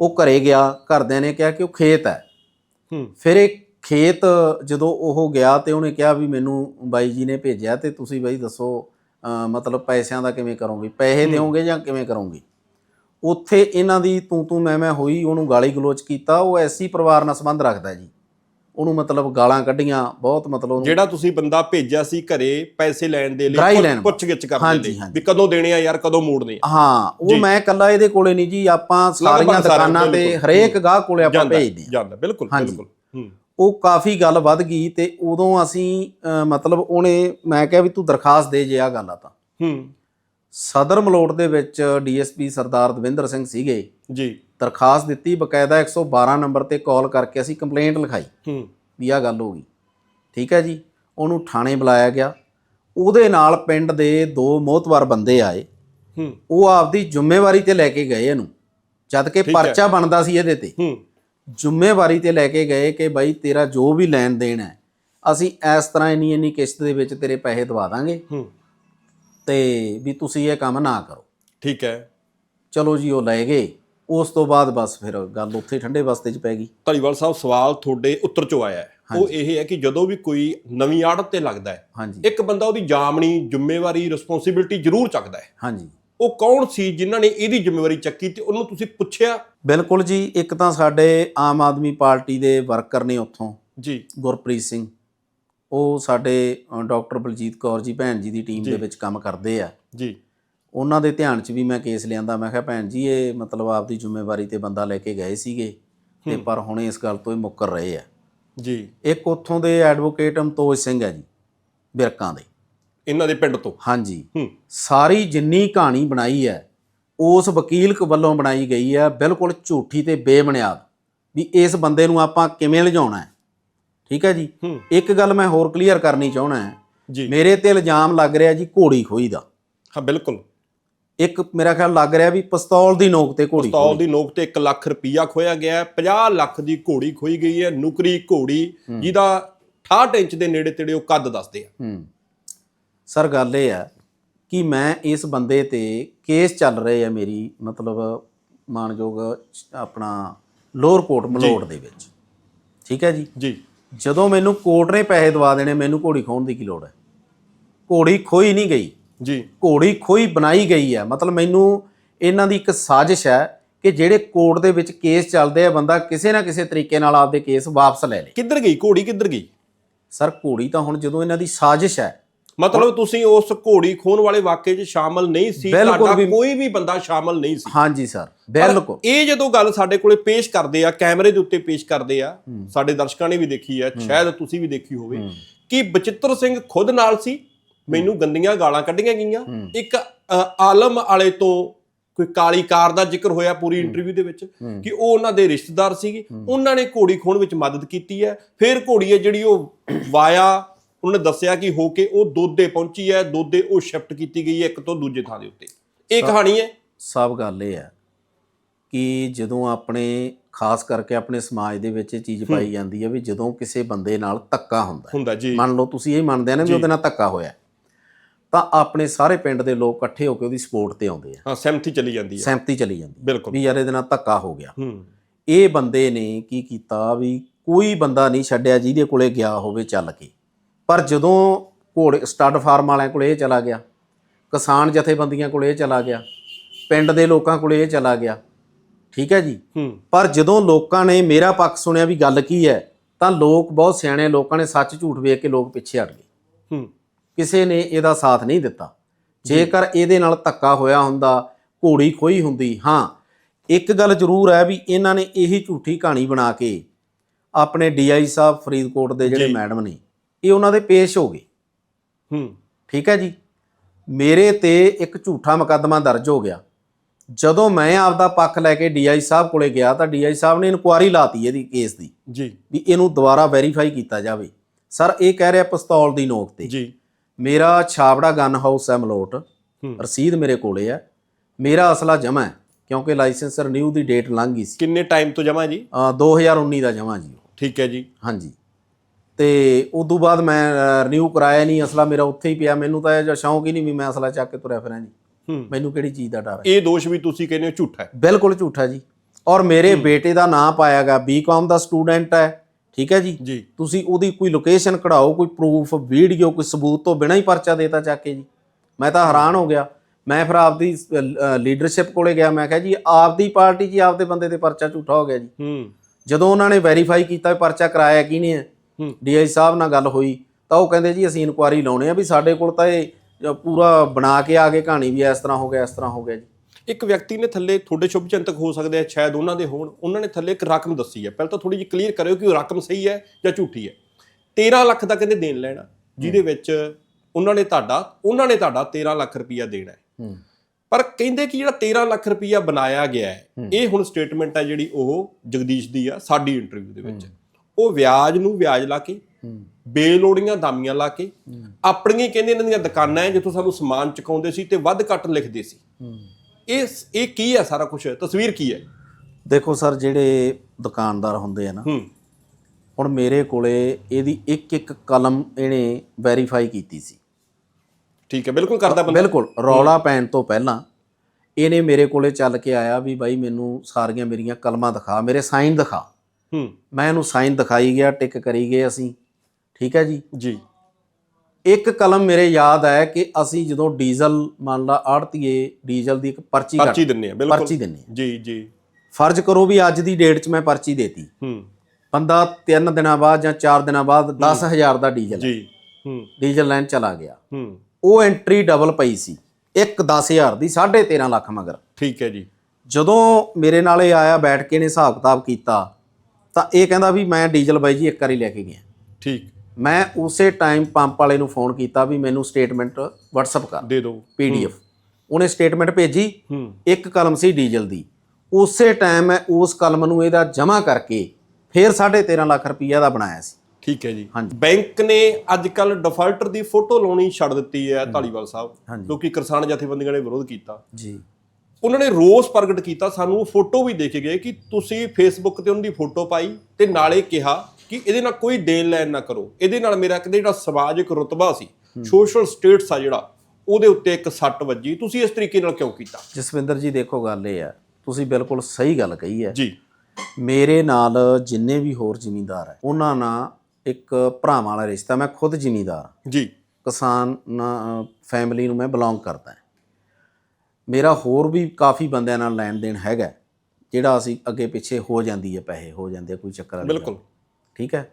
ਉਹ ਘਰੇ ਗਿਆ ਘਰਦਿਆਂ ਨੇ ਕਿਹਾ ਕਿ ਉਹ ਖੇਤ ਹੈ। ਹੂੰ। ਫਿਰ ਇਹ ਖੇਤ ਜਦੋਂ ਉਹ ਗਿਆ ਤੇ ਉਹਨੇ ਕਿਹਾ ਵੀ ਮੈਨੂੰ ਬਾਈ ਜੀ ਨੇ ਭੇਜਿਆ ਤੇ ਤੁਸੀਂ ਬਾਈ ਦੱਸੋ ਮਤਲਬ ਪੈਸਿਆਂ ਦਾ ਕਿਵੇਂ ਕਰੋਗੇ? ਪੈਸੇ ਦਿਓਗੇ ਜਾਂ ਕਿਵੇਂ ਕਰੋਗੇ? ਉੱਥੇ ਇਹਨਾਂ ਦੀ ਤੂੰ ਤੂੰ ਮੈਂ ਮੈਂ ਹੋਈ ਉਹਨੂੰ ਗਾਲੀ ਗਲੋਚ ਕੀਤਾ ਉਹ ਐਸੀ ਪਰਿਵਾਰ ਨਾਲ ਸੰਬੰਧ ਰੱਖਦਾ ਜੀ। ਉਹਨੂੰ ਮਤਲਬ ਗਾਲਾਂ ਕੱਢੀਆਂ ਬਹੁਤ ਮਤਲਬ ਉਹਨੂੰ ਜਿਹੜਾ ਤੁਸੀਂ ਬੰਦਾ ਭੇਜਿਆ ਸੀ ਘਰੇ ਪੈਸੇ ਲੈਣ ਦੇ ਲਈ ਲੈਣ ਪੁੱਛ ਗਿੱਛ ਕਰਨ ਹਾਂਜੀ, ਦੇ ਲਈ ਹਾਂਜੀ। ਵੀ ਕਦੋਂ ਦੇਣੇ ਆ ਯਾਰ ਕਦੋਂ ਮੋੜਨੇ ਆ ਹਾਂ ਉਹ। ਮੈਂ ਕੱਲਾ ਇਹਦੇ ਕੋਲੇ ਨਹੀਂ ਜੀ ਆਪਾਂ ਸਾਰੀਆਂ ਦੁਕਾਨਾਂ ਤੇ। ਹਰੇਕ ਗਾਹ ਕੋਲੇ ਆਪਾਂ ਜਾਂਦਾ ਭੇਜਦੇ ਹਾਂ ਜਾਂਦਾ ਬਿਲਕੁਲ। ਬਿਲਕੁਲ ਉਹ ਕਾਫੀ ਗੱਲ ਵੱਧ ਗਈ ਤੇ ਉਦੋਂ ਅਸੀਂ ਮਤਲਬ ਉਹਨੇ ਮੈਂ ਕਿਹਾ ਵੀ ਤੂੰ ਦਰਖਾਸਤ ਦੇ ਜੇ ਆ ਗੱਲ ਆ ਤਾਂ ਹੂੰ ਸਦਰ ਮਲੋਟ ਦੇ ਵਿੱਚ ਡੀਐਸਪੀ ਸਰਦਾਰ ਦਵਿੰਦਰ ਸਿੰਘ ਸੀਗੇ। ਜੀ। ਦਰਖਾਸਤ ਦਿੱਤੀ ਬਕਾਇਦਾ 112 ਨੰਬਰ ਤੇ ਕਾਲ ਕਰਕੇ ਅਸੀਂ ਕੰਪਲੇਂਟ ਲਿਖਾਈ ਹੂੰ। ਵੀ ਆ ਗੱਲ ਹੋ ਗਈ। ਠੀਕ ਹੈ ਜੀ? ਉਹਨੂੰ ਥਾਣੇ ਬੁਲਾਇਆ ਗਿਆ। ਉਹਦੇ ਨਾਲ ਪਿੰਡ ਦੇ ਦੋ ਮੋਹਤਵਾਰ ਬੰਦੇ ਆਏ। ਹੂੰ। ਉਹ ਆਪਦੀ ਜ਼ਿੰਮੇਵਾਰੀ ਤੇ ਲੈ ਕੇ ਗਏ ਇਹਨੂੰ। ਜਦ ਕਿ। ਪਰਚਾ ਬਣਦਾ ਸੀ ਇਹਦੇ ਤੇ। ਹੂੰ। ਜ਼ਿੰਮੇਵਾਰੀ ਤੇ ਲੈ ਕੇ ਗਏ ਕਿ ਬਾਈ ਤੇਰਾ ਜੋ ਵੀ ਲੈਣ ਦੇਣ ਹੈ ਅਸੀਂ ਇਸ ਤਰ੍ਹਾਂ ਇੰਨੀ ਇੰਨੀ ਕਿਸ਼ਤ ਦੇ ਵਿੱਚ ਤੇਰੇ ਪੈਸੇ ਦਵਾ ਦਾਂਗੇ। ਹੂੰ। ਤੇ ਵੀ ਤੁਸੀਂ ਇਹ ਕੰਮ ਨਾ ਕਰੋ। ਠੀਕ ਹੈ। ਚਲੋ ਜੀ ਉਹ ਲੈ ਗਏ। ਉਸ ਤੋਂ ਬਾਅਦ ਬਸ ਫਿਰ ਗੱਲ ਉੱਥੇ ਠੰਡੇ ਬਸਤੇ 'ਚ ਪੈ ਗਈ। ਧਾਲੀਵਾਲ ਸਾਹਿਬ ਸਵਾਲ ਤੁਹਾਡੇ ਉੱਤਰ ਚੋਂ ਆਇਆ ਹੈ। ਉਹ ਇਹ ਹੈ ਕਿ ਜਦੋਂ ਵੀ ਕੋਈ ਨਵੀਂ ਆੜਤ ਤੇ ਲੱਗਦਾ ਹੈ ਹਾਂਜੀ। ਇੱਕ ਬੰਦਾ ਉਹਦੀ ਜਾਮਣੀ ਜ਼ਿੰਮੇਵਾਰੀ ਰਿਸਪੌਂਸਿਬਿਲਟੀ ਜ਼ਰੂਰ ਚੱਕਦਾ ਹੈ। ਹਾਂਜੀ। ਉਹ ਕੌਣ ਸੀ ਜਿਨ੍ਹਾਂ ਨੇ ਇਹਦੀ ਜ਼ਿੰਮੇਵਾਰੀ ਚੱਕੀ ਤੇ ਉਹਨੂੰ ਤੁਸੀਂ ਪੁੱਛਿਆ? ਬਿਲਕੁਲ ਜੀ ਇੱਕ ਤਾਂ ਸਾਡੇ ਆਮ ਆਦਮੀ ਪਾਰਟੀ ਦੇ ਵਰਕਰ ਨੇ ਉੱਥੋਂ। ਜੀ। ਗੁਰਪ੍ਰੀਤ ਸਿੰਘ। ਉਹ ਸਾਡੇ ਡਾਕਟਰ ਬਲਜੀਤ ਕੌਰ ਜੀ ਭੈਣ ਜੀ ਦੀ ਟੀਮ ਦੇ ਵਿੱਚ ਕੰਮ ਕਰਦੇ ਆ। ਜੀ। ਉਹਨਾਂ ਦੇ ਧਿਆਨ 'ਚ ਵੀ ਮੈਂ ਕੇਸ ਲਿਆਂਦਾ। ਮੈਂ ਕਿਹਾ ਭੈਣ ਜੀ ਇਹ ਮਤਲਬ ਆਪਦੀ ਜ਼ਿੰਮੇਵਾਰੀ ਤੇ ਬੰਦਾ ਲੈ ਕੇ ਗਏ ਸੀਗੇ ਤੇ ਪਰ ਹੁਣ ਇਸ ਗੱਲ ਤੋਂ ਇਹ ਮੁੱਕਰ ਰਹੇ ਆ। ਜੀ। ਇੱਕ ਉੱਥੋਂ ਦੇ ਐਡਵੋਕੇਟ ਅਮਤੋਜ ਸਿੰਘ ਹੈ ਜੀ ਬਿਰਕਾਂ ਦੇ। ਇਹਨਾਂ ਦੇ ਪਿੰਡ ਤੋਂ? ਹਾਂਜੀ। ਸਾਰੀ ਜਿੰਨੀ ਕਹਾਣੀ ਬਣਾਈ ਹੈ ਉਸ ਵਕੀਲ ਕ ਵੱਲੋਂ ਬਣਾਈ ਗਈ ਹੈ ਬਿਲਕੁਲ ਝੂਠੀ ਤੇ ਬੇਬੁਨਿਆਦ ਵੀ ਇਸ ਬੰਦੇ ਨੂੰ ਆਪਾਂ ਕਿਵੇਂ ਲਿਜਾਉਣਾ ਹੈ? ਠੀਕ ਹੈ ਜੀ? ਇੱਕ ਗੱਲ ਮੈਂ ਹੋਰ ਕਲੀਅਰ ਕਰਨੀ ਚਾਹਣਾ ਹੈ। ਜੀ। ਮੇਰੇ ਤੇ ਇਲਜ਼ਾਮ ਲੱਗ ਰਿਹਾ ਜੀ ਘੋੜੀ ਖੋਈ ਦਾ। ਹਾਂ ਬਿਲਕੁਲ। ਇੱਕ ਮੇਰਾ ਖਿਆਲ ਲੱਗ ਰਿਹਾ ਵੀ ਪਿਸਤੌਲ ਦੀ ਨੋਕ ਤੇ ਘੋੜੀ ਪਿਸਤੌਲ ਦੀ ਨੋਕ ਤੇ 1 ਲੱਖ ਰੁਪਈਆ ਖੋਇਆ ਗਿਆ ਹੈ। 50 ਲੱਖ ਦੀ ਘੋੜੀ ਖੋਈ ਗਈ ਹੈ। ਨੁਕਰੀ ਘੋੜੀ ਜਿਹਦਾ 68 ਇੰਚ ਦੇ ਨੇੜੇ ਤੇੜੇ ਉਹ ਕੱਦ ਦੱਸਦੇ ਆ। ਸਰ ਗੱਲ ਇਹ ਹੈ ਕਿ ਮੈਂ ਇਸ ਬੰਦੇ ਤੇ ਕੇਸ ਚੱਲ ਰਹੇ ਆ ਮੇਰੀ ਮਤਲਬ ਮਾਨਯੋਗ ਆਪਣਾ ਲੋਅਰ ਕੋਰਟ ਮਲੋਟ ਦੇ ਵਿੱਚ। ਠੀਕ ਹੈ ਜੀ? ਜੀ। ਜਦੋਂ ਮੈਨੂੰ ਕੋਰਟ ਨੇ ਪੈਸੇ ਦਵਾ ਦੇਣੇ ਮੈਨੂੰ ਘੋੜੀ ਖੋਣ ਦੀ ਕੀ ਲੋੜ ਹੈ? ਘੋੜੀ ਖੋਈ ਨਹੀਂ ਗਈ। ਜੀ। ਘੋੜੀ ਖੋਈ ਬਣਾਈ ਗਈ ਹੈ। ਮਤਲਬ ਮੈਨੂੰ ਇਹਨਾਂ ਦੀ ਇੱਕ ਸਾਜ਼ਿਸ਼ ਹੈ ਕਿ ਜਿਹੜੇ ਕੋਰਟ ਦੇ ਵਿੱਚ ਕੇਸ ਚੱਲਦੇ ਆ ਬੰਦਾ ਕਿਸੇ ਨਾ ਕਿਸੇ ਤਰੀਕੇ ਨਾਲ ਆਪਦੇ ਕੇਸ ਵਾਪਸ ਲੈ ਲੇ। ਕਿੱਧਰ ਗਈ? ਘੋੜੀ ਕਿੱਧਰ ਗਈ? ਸਰ ਘੋੜੀ ਤਾਂ ਹੁਣ ਜਦੋਂ ਇਹਨਾਂ ਦੀ ਸਾਜ਼ਿਸ਼ ਹੈ ਮਤਲਬ ਤੁਸੀਂ ਉਸ ਘੋੜੀ ਖੋਣ ਵਾਲੇ ਵਾਕਿਏ 'ਚ ਸ਼ਾਮਲ ਨਹੀਂ ਸੀ ਤੁਹਾਡਾ ਕੋਈ ਵੀ ਬੰਦਾ ਸ਼ਾਮਲ ਨਹੀਂ ਸੀ। ਹਾਂਜੀ ਸਰ ਬਿਲਕੁਲ। ਇਹ ਜਦੋਂ ਗੱਲ ਸਾਡੇ ਕੋਲੇ ਪੇਸ਼ ਕਰਦੇ ਆ ਕੈਮਰੇ ਦੇ ਉੱਤੇ ਪੇਸ਼ ਕਰਦੇ ਆ ਸਾਡੇ ਦਰਸ਼ਕਾਂ ਨੇ ਵੀ ਦੇਖੀ ਆ ਸ਼ਾਇਦ ਤੁਸੀਂ ਵੀ ਦੇਖੀ ਹੋਵੇ ਕਿ ਬਚਿੱਤਰ ਸਿੰਘ ਖੁਦ ਨਾਲ ਸੀ ਮੈਨੂੰ ਗੰਦੀਆਂ ਗਾਲਾਂ ਕੱਢੀਆਂ ਗਈਆਂ। ਇੱਕ ਆਲਮ ਵਾਲੇ ਤੋਂ ਕੋਈ ਕਾਲੀ ਕਾਰ ਦਾ ਜ਼ਿਕਰ ਹੋਇਆ ਪੂਰੀ ਇੰਟਰਵਿਊ ਦੇ ਵਿੱਚ ਕਿ ਉਹ ਉਹਨਾਂ ਦੇ ਰਿਸ਼ਤੇਦਾਰ ਸੀਗੇ। ਉਹਨਾਂ ਨੇ ਘੋੜੀ ਖੋਣ ਵਿੱਚ ਮਦਦ ਕੀਤੀ ਹੈ। ਫਿਰ ਘੋੜੀ ਹੈ ਜਿਹੜੀ ਉਹ ਵਾਇਆ ਉਹਨੇ ਦੱਸਿਆ ਕਿ ਹੋ ਕੇ ਉਹ ਦੋਦੇ ਪਹੁੰਚੀ ਹੈ ਦੋਦੇ ਉਹ ਸ਼ਿਫਟ ਕੀਤੀ ਗਈ ਹੈ ਇੱਕ ਤੋਂ ਦੂਜੇ ਥਾਂ ਦੇ ਉੱਤੇ। ਇਹ ਕਹਾਣੀ ਹੈ। ਸਭ ਗੱਲ ਇਹ ਹੈ ਕਿ ਜਦੋਂ ਆਪਣੇ ਖਾਸ ਕਰਕੇ ਆਪਣੇ ਸਮਾਜ ਦੇ ਵਿੱਚ ਇਹ ਚੀਜ਼ ਪਾਈ ਜਾਂਦੀ ਹੈ ਵੀ ਜਦੋਂ ਕਿਸੇ ਬੰਦੇ ਨਾਲ ਧੱਕਾ ਹੁੰਦਾ ਹੈ। ਹੁੰਦਾ ਜੀ। ਮੰਨ ਲਓ ਤੁਸੀਂ ਇਹ ਮੰਨਦੇ ਆ ਨਾ ਵੀ ਉਹਦੇ ਨਾਲ ਧੱਕਾ ਹੋਇਆ। ਹੈ, ਤਾਂ ਆਪਣੇ ਸਾਰੇ ਪਿੰਡ ਦੇ ਲੋਕ ਇਕੱਠੇ ਹੋ ਕੇ ਉਹਦੀ ਸਪੋਰਟ ਤੇ ਆਉਂਦੇ ਆ। ਹਾਂ ਸਹਿਮਤੀ ਚਲੀ ਜਾਂਦੀ ਹੈ। ਸਹਿਮਤੀ ਚਲੀ ਜਾਂਦੀ ਬਿਲਕੁਲ। ਵੀ ਯਾਰ ਇਹਦੇ ਨਾਲ ਧੱਕਾ ਹੋ ਗਿਆ। ਹੂੰ। ਇਹ ਬੰਦੇ ਨੇ ਕੀ ਕੀਤਾ ਵੀ ਕੋਈ ਬੰਦਾ ਨਹੀਂ ਛੱਡਿਆ ਜਿਹਦੇ ਕੋਲੇ ਗਿਆ ਹੋਵੇ ਚੱਲ ਕੇ। ਪਰ ਜਦੋਂ ਘੋੜੇ ਸਟੱਡ ਫਾਰਮ ਵਾਲਿਆਂ ਕੋਲੇ ਇਹ ਚਲਾ ਗਿਆ ਕਿਸਾਨ ਜਥੇਬੰਦੀਆਂ ਕੋਲੇ ਇਹ ਚਲਾ ਗਿਆ ਪਿੰਡ ਦੇ ਲੋਕਾਂ ਕੋਲੇ ਇਹ ਚਲਾ ਗਿਆ ਠੀਕ ਹੈ ਜੀ? ਪਰ ਜਦੋਂ ਲੋਕਾਂ ਨੇ ਮੇਰਾ ਪੱਖ ਸੁਣਿਆ ਵੀ ਗੱਲ ਕੀ ਹੈ ਤਾਂ ਲੋਕ ਬਹੁਤ ਸਿਆਣੇ ਲੋਕਾਂ ਨੇ ਸੱਚ ਝੂਠ ਵੇਖ ਕੇ ਲੋਕ ਪਿੱਛੇ ਹਟ ਗਏ। ਕਿਸੇ ਨੇ ਇਹਦਾ ਸਾਥ ਨਹੀਂ ਦਿੱਤਾ। ਜੇਕਰ ਇਹਦੇ ਨਾਲ ਧੱਕਾ ਹੋਇਆ ਹੁੰਦਾ ਘੋੜੀ ਖੋਈ ਹੁੰਦੀ ਹਾਂ ਇੱਕ ਗੱਲ ਜ਼ਰੂਰ ਹੈ ਵੀ ਇਹਨਾਂ ਨੇ ਇਹੀ ਝੂਠੀ ਕਹਾਣੀ ਬਣਾ ਕੇ ਆਪਣੇ ਡੀਆਈ ਸਾਹਿਬ ਫਰੀਦਕੋਟ ਦੇ ਜਿਹੜੇ। ਮੈਡਮ ਨੇ ਇਹ ਉਹਨਾਂ ਦੇ ਪੇਸ਼ ਹੋ ਗਏ। ਹੂੰ। ਠੀਕ ਹੈ ਜੀ? ਮੇਰੇ ਤੇ ਇੱਕ ਝੂਠਾ ਮੁਕੱਦਮਾ ਦਰਜ ਹੋ ਗਿਆ। ਜਦੋਂ ਮੈਂ ਆਪਦਾ ਪੱਖ ਲੈ ਕੇ ਡੀਆਈ ਸਾਹਿਬ ਕੋਲੇ ਗਿਆ ਤਾਂ ਡੀਆਈ ਸਾਹਿਬ ਨੇ ਇਨਕੁਆਰੀ ਲਾਤੀ ਇਹਦੀ ਕੇਸ ਦੀ। ਜੀ। ਵੀ ਇਹਨੂੰ ਦੁਬਾਰਾ ਵੈਰੀਫਾਈ ਕੀਤਾ ਜਾਵੇ। ਸਰ ਇਹ ਕਹਿ ਰਿਹਾ ਪਿਸਤੌਲ ਦੀ ਨੋਕ ਤੇ। ਜੀ। ਮੇਰਾ ਛਾਬੜਾ ਗਨ ਹਾਊਸ ਹੈ ਮਲੋਟ। ਰਸੀਦ ਮੇਰੇ ਕੋਲੇ ਹੈ। ਮੇਰਾ ਅਸਲਾ ਜਮਾ ਹੈ ਕਿਉਂਕਿ ਲਾਇਸੈਂਸ ਰਿਨਿਊ ਦੀ ਡੇਟ ਲੰਘ ਗਈ ਸੀ। ਕਿੰਨੇ ਟਾਈਮ ਤੋਂ ਜਮਾ ਜੀ? ਅ, 2019 ਦਾ ਜਮਾ ਜੀ। ਠੀਕ ਹੈ ਜੀ। ਹਾਂਜੀ। ਤੇ ਉਸ ਤੋਂ ਬਾਅਦ ਮੈਂ ਰਿਨਿਊ ਕਰਾਇਆ ਨਹੀਂ ਅਸਲਾ ਮੇਰਾ ਉੱਥੇ ਹੀ ਪਿਆ। ਮੈਨੂੰ ਤਾਂ ਇਹ ਸ਼ੌਂਕ ਹੀ ਨਹੀਂ ਵੀ ਮੈਂ ਅਸਲਾ ਚੱਕ ਕੇ ਤੁਰਿਆ ਫਿਰਾਂ ਜੀ। ਮੈਨੂੰ ਕਿਹੜੀ ਚੀਜ਼ ਦਾ ਡਰ ਹੈ? ਇਹ ਦੋਸ਼ ਵੀ ਤੁਸੀਂ ਕਹਿੰਦੇ ਹੋ ਝੂਠਾ ਹੈ। ਬਿਲਕੁਲ ਝੂਠਾ ਜੀ। ਔਰ ਮੇਰੇ ਬੇਟੇ ਦਾ ਨਾਂ ਪਾਇਆਗਾ ਬੀਕਾਮ ਦਾ ਸਟੂਡੈਂਟ ਹੈ ਠੀਕ ਹੈ ਜੀ? ਜੀ। ਤੁਸੀਂ ਉਹਦੀ ਕੋਈ ਲੋਕੇਸ਼ਨ ਕਢਾਓ ਕੋਈ ਪ੍ਰੂਫ ਵੀਡੀਓ ਕੋਈ ਸਬੂਤ ਤੋਂ ਬਿਨਾਂ ਹੀ ਪਰਚਾ ਦੇਤਾ ਚੱਕ ਕੇ ਜੀ। ਮੈਂ ਤਾਂ ਹੈਰਾਨ ਹੋ ਗਿਆ। ਮੈਂ ਫਿਰ ਆਪਦੀ ਲੀਡਰਸ਼ਿਪ ਕੋਲੇ ਗਿਆ। ਮੈਂ ਕਿਹਾ ਜੀ ਆਪਦੀ ਪਾਰਟੀ 'ਚ ਹੀ ਆਪਦੇ ਬੰਦੇ ਤੇ ਪਰਚਾ ਝੂਠਾ ਹੋ ਗਿਆ ਜੀ। ਹੂੰ। ਜਦੋਂ ਉਹਨਾਂ ਨੇ ਵੈਰੀਫਾਈ ਕੀਤਾ ਪਰਚਾ ਕਰਾਇਆ ਕਿਹਨੇ ਹੂੰ। ਡੀਆਈ ਸਾਹਿਬ ਨਾਲ ਗੱਲ ਹੋਈ ਤਾਂ ਉਹ ਕਹਿੰਦੇ ਜੀ ਅਸੀਂ ਇਨਕੁਆਰੀ ਲਾਉਣੇ ਆ ਵੀ ਸਾਡੇ ਕੋਲ ਤਾਂ ਇਹ ਪੂਰਾ ਬਣਾ ਕੇ ਆ ਕੇ ਕਹਾਣੀ ਵੀ ਇਸ ਤਰ੍ਹਾਂ ਹੋ ਗਿਆ ਇਸ ਤਰ੍ਹਾਂ ਹੋ ਗਿਆ ਜੀ। ਇੱਕ ਵਿਅਕਤੀ ਨੇ ਥੱਲੇ ਤੁਹਾਡੇ ਸ਼ੁਭ ਚਿੰਤਕ ਹੋ ਸਕਦੇ ਆ ਸ਼ਾਇਦ ਉਹਨਾਂ ਦੇ ਹੋਣ ਉਹਨਾਂ ਨੇ ਥੱਲੇ ਇੱਕ ਰਕਮ ਦੱਸੀ ਹੈ ਪਹਿਲਾਂ ਤਾਂ ਥੋੜੀ ਜਿਹੀ ਕਲੀਅਰ ਕਰਿਓ ਕਿ ਉਹ ਰਕਮ ਸਹੀ ਹੈ ਜਾਂ ਝੂਠੀ ਹੈ। 13 ਲੱਖ ਦਾ ਕਹਿੰਦੇ ਦੇਣ ਲੈਣਾ ਜਿਹਦੇ ਵਿੱਚ ਉਹਨਾਂ ਨੇ ਤੁਹਾਡਾ ਉਹਨਾਂ ਨੇ ਤੁਹਾਡਾ 13 ਲੱਖ ਰੁਪਈਆ ਦੇਣਾ ਹੈ। ਪਰ ਕਹਿੰਦੇ ਕਿ ਜਿਹੜਾ 13 ਲੱਖ ਰੁਪਈਆ ਬਣਾਇਆ ਗਿਆ ਹੈ ਇਹ ਹੁਣ ਸਟੇਟਮੈਂਟ ਹੈ ਜਿਹੜੀ ਉਹ ਜਗਦੀਸ਼ ਦੀ ਆ ਸਾਡੀ ਇੰਟਰਵਿਊ ਦੇ ਵਿੱਚ। ਉਹ ਵਿਆਜ ਨੂੰ ਵਿਆਜ ਲਾ ਕੇ ਬੇਲੋੜੀਆਂ ਦਾਮੀਆਂ ਲਾ ਕੇ ਆਪਣੀਆਂ ਕਹਿੰਦੇ ਇਹਨਾਂ ਦੀਆਂ ਦੁਕਾਨਾਂ ਹੈ ਜਿੱਥੋਂ ਸਾਨੂੰ ਸਮਾਨ ਚੁਕਾਉਂਦੇ ਸੀ ਤੇ ਵੱਧ ਘੱਟ ਲਿਖਦੇ ਸੀ। ਇਹ ਇਹ ਕੀ ਹੈ ਸਾਰਾ ਕੁਝ ਤਸਵੀਰ ਕੀ ਹੈ ਦੇਖੋ ਸਰ ਜਿਹੜੇ ਦੁਕਾਨਦਾਰ ਹੁੰਦੇ ਆ ਨਾ ਹੁਣ ਮੇਰੇ ਕੋਲੇ ਇਹਦੀ ਇੱਕ ਇੱਕ ਕਲਮ ਇਹਨੇ ਵੈਰੀਫਾਈ ਕੀਤੀ ਸੀ। ਠੀਕ ਹੈ ਬਿਲਕੁਲ ਕਰਦਾ ਬੰਦਾ। ਬਿਲਕੁਲ ਰੌਲਾ ਪੈਣ ਤੋਂ ਪਹਿਲਾਂ ਇਹਨੇ ਮੇਰੇ ਕੋਲੇ ਚੱਲ ਕੇ ਆਇਆ ਵੀ ਬਾਈ ਮੈਨੂੰ ਸਾਰੀਆਂ ਮੇਰੀਆਂ ਕਲਮਾਂ ਦਿਖਾ ਮੇਰੇ ਸਾਈਨ ਦਿਖਾ। ਹੂੰ। ਮੈਂ ਇਹਨੂੰ ਸਾਈਨ ਦਿਖਾਈ ਗਿਆ ਟਿਕ ਕਰੀ ਗਏ ਅਸੀਂ। ਠੀਕ ਹੈ ਜੀ? ਜੀ। ਇੱਕ ਕਲਮ ਮੇਰੇ ਯਾਦ ਹੈ ਕਿ ਅਸੀਂ ਜਦੋਂ ਡੀਜ਼ਲ ਮੰਨ ਲਾ ਆੜਤੀਏ ਡੀਜ਼ਲ ਦੀ ਇੱਕ ਪਰਚੀ ਪਰਚੀ ਦਿੰਨੇ ਆ ਬਿਲਕੁਲ। ਪਰਚੀ ਦਿੰਨੇ ਆ। ਜੀ ਜੀ। ਫਰਜ਼ ਕਰੋ ਵੀ ਅੱਜ ਦੀ ਡੇਟ 'ਚ ਮੈਂ ਪਰਚੀ ਦੇਤੀ। ਹੂੰ। ਬੰਦਾ 3 ਦਿਨਾਂ ਬਾਅਦ ਜਾਂ 4 ਦਿਨਾਂ ਬਾਅਦ 10000 ਦਾ ਡੀਜ਼ਲ। ਜੀ ਹੂੰ। ਡੀਜ਼ਲ ਲੈਣ ਚਲਾ ਗਿਆ। ਹੂੰ। ਉਹ ਐਂਟਰੀ ਡਬਲ ਪਈ ਸੀ। ਇੱਕ 10000 ਦੀ 13.5 ਲੱਖ ਮਗਰ। ਠੀਕ ਹੈ ਜੀ। ਜਦੋਂ ਮੇਰੇ ਨਾਲ ਇਹ ਆਇਆ ਬੈਠ ਕੇ ਨੇ ਹਿਸਾਬ ਕਿਤਾਬ ਕੀਤਾ ਤਾਂ ਇਹ ਕਹਿੰਦਾ ਵੀ ਮੈਂ ਡੀਜ਼ਲ ਬਾਈ ਜੀ ਇੱਕ ਵਾਰੀ ਲੈ ਕੇ ਗਿਆ। ਠੀਕ। ਮੈਂ ਉਸੇ ਟਾਈਮ ਪੰਪ ਵਾਲੇ ਨੂੰ ਫੋਨ ਕੀਤਾ ਵੀ ਮੈਨੂੰ ਸਟੇਟਮੈਂਟ WhatsApp ਕਰ। ਦੇ ਦਿਓ। ਪੀਡੀਐਫ ਉਹਨੇ ਸਟੇਟਮੈਂਟ ਭੇਜੀ। ਇੱਕ ਕਲਮ ਸੀ ਡੀਜ਼ਲ ਦੀ। ਉਸੇ ਟਾਈਮ ਮੈਂ ਉਸ ਕਲਮ ਨੂੰ ਇਹਦਾ ਜਮ੍ਹਾਂ ਕਰਕੇ ਫਿਰ 13.5 ਲੱਖ ਰੁਪਈਆ ਦਾ ਬਣਾਇਆ ਸੀ। ਠੀਕ ਹੈ ਜੀ। ਹਾਂਜੀ। ਬੈਂਕ ਨੇ ਅੱਜ ਕੱਲ ਡਿਫਾਲਟਰ ਦੀ ਫੋਟੋ ਲਾਉਣੀ ਛੱਡ ਦਿੱਤੀ ਹੈ ਢਾਲੀਵਾਲ ਸਾਹਿਬ। ਕਿਉਂਕਿ ਕਿਸਾਨ ਜਥੇਬੰਦੀਆਂ ਨੇ ਵਿਰੋਧ ਕੀਤਾ। ਜੀ। ਉਹਨਾਂ ਨੇ ਰੋਸ ਪ੍ਰਗਟ ਕੀਤਾ ਸਾਨੂੰ ਫੋਟੋ ਵੀ ਦੇ ਕੇ ਗਏ ਕਿ ਤੁਸੀਂ ਫੇਸਬੁੱਕ ਤੇ ਉਹਨਾਂ ਦੀ ਫੋਟੋ ਪਾਈ ਤੇ ਨਾਲੇ ਕਿਹਾ ਕਿ ਇਹਦੇ ਨਾਲ ਕੋਈ ਦੇਣ ਲੈਣ ਨਾ ਕਰੋ। ਇਹਦੇ ਨਾਲ ਮੇਰਾ ਕਹਿੰਦੇ ਜਿਹੜਾ ਸਮਾਜਿਕ ਰੁਤਬਾ ਸੀ ਸੋਸ਼ਲ ਸਟੇਟਸ ਆ ਜਿਹੜਾ ਉਹਦੇ ਉੱਤੇ ਇੱਕ ਸੱਟ ਵੱਜੀ। ਤੁਸੀਂ ਇਸ ਤਰੀਕੇ ਨਾਲ ਕਿਉਂ ਕੀਤਾ? ਜਸਵਿੰਦਰ ਜੀ ਦੇਖੋ ਗੱਲ ਇਹ ਹੈ ਤੁਸੀਂ ਬਿਲਕੁਲ ਸਹੀ ਗੱਲ ਕਹੀ ਹੈ। ਜੀ। ਮੇਰੇ ਨਾਲ ਜਿੰਨੇ ਵੀ ਹੋਰ ਜ਼ਿਮੀਂਦਾਰ ਹੈ ਉਹਨਾਂ ਨਾਲ ਇੱਕ ਭਰਾਵਾਂ ਵਾਲਾ ਰਿਸ਼ਤਾ ਮੈਂ ਖੁਦ ਜ਼ਿਮੀਂਦਾਰ। ਜੀ। ਕਿਸਾਨ ਫੈਮਿਲੀ ਨੂੰ ਮੈਂ ਬਿਲੋਂਗ ਕਰਦਾ ਹਾਂ। ਮੇਰਾ ਹੋਰ ਵੀ ਕਾਫੀ ਬੰਦਿਆਂ ਨਾਲ ਲੈਣ ਦੇਣ ਹੈਗਾ ਜਿਹੜਾ ਅਸੀਂ ਅੱਗੇ ਪਿੱਛੇ ਹੋ ਜਾਂਦੀ ਹੈ ਪੈਸੇ ਹੋ ਜਾਂਦੇ ਕੋਈ ਚੱਕਰ ਗੱਲ ਬਿਲਕੁਲ। ਠੀਕ ਹੈ?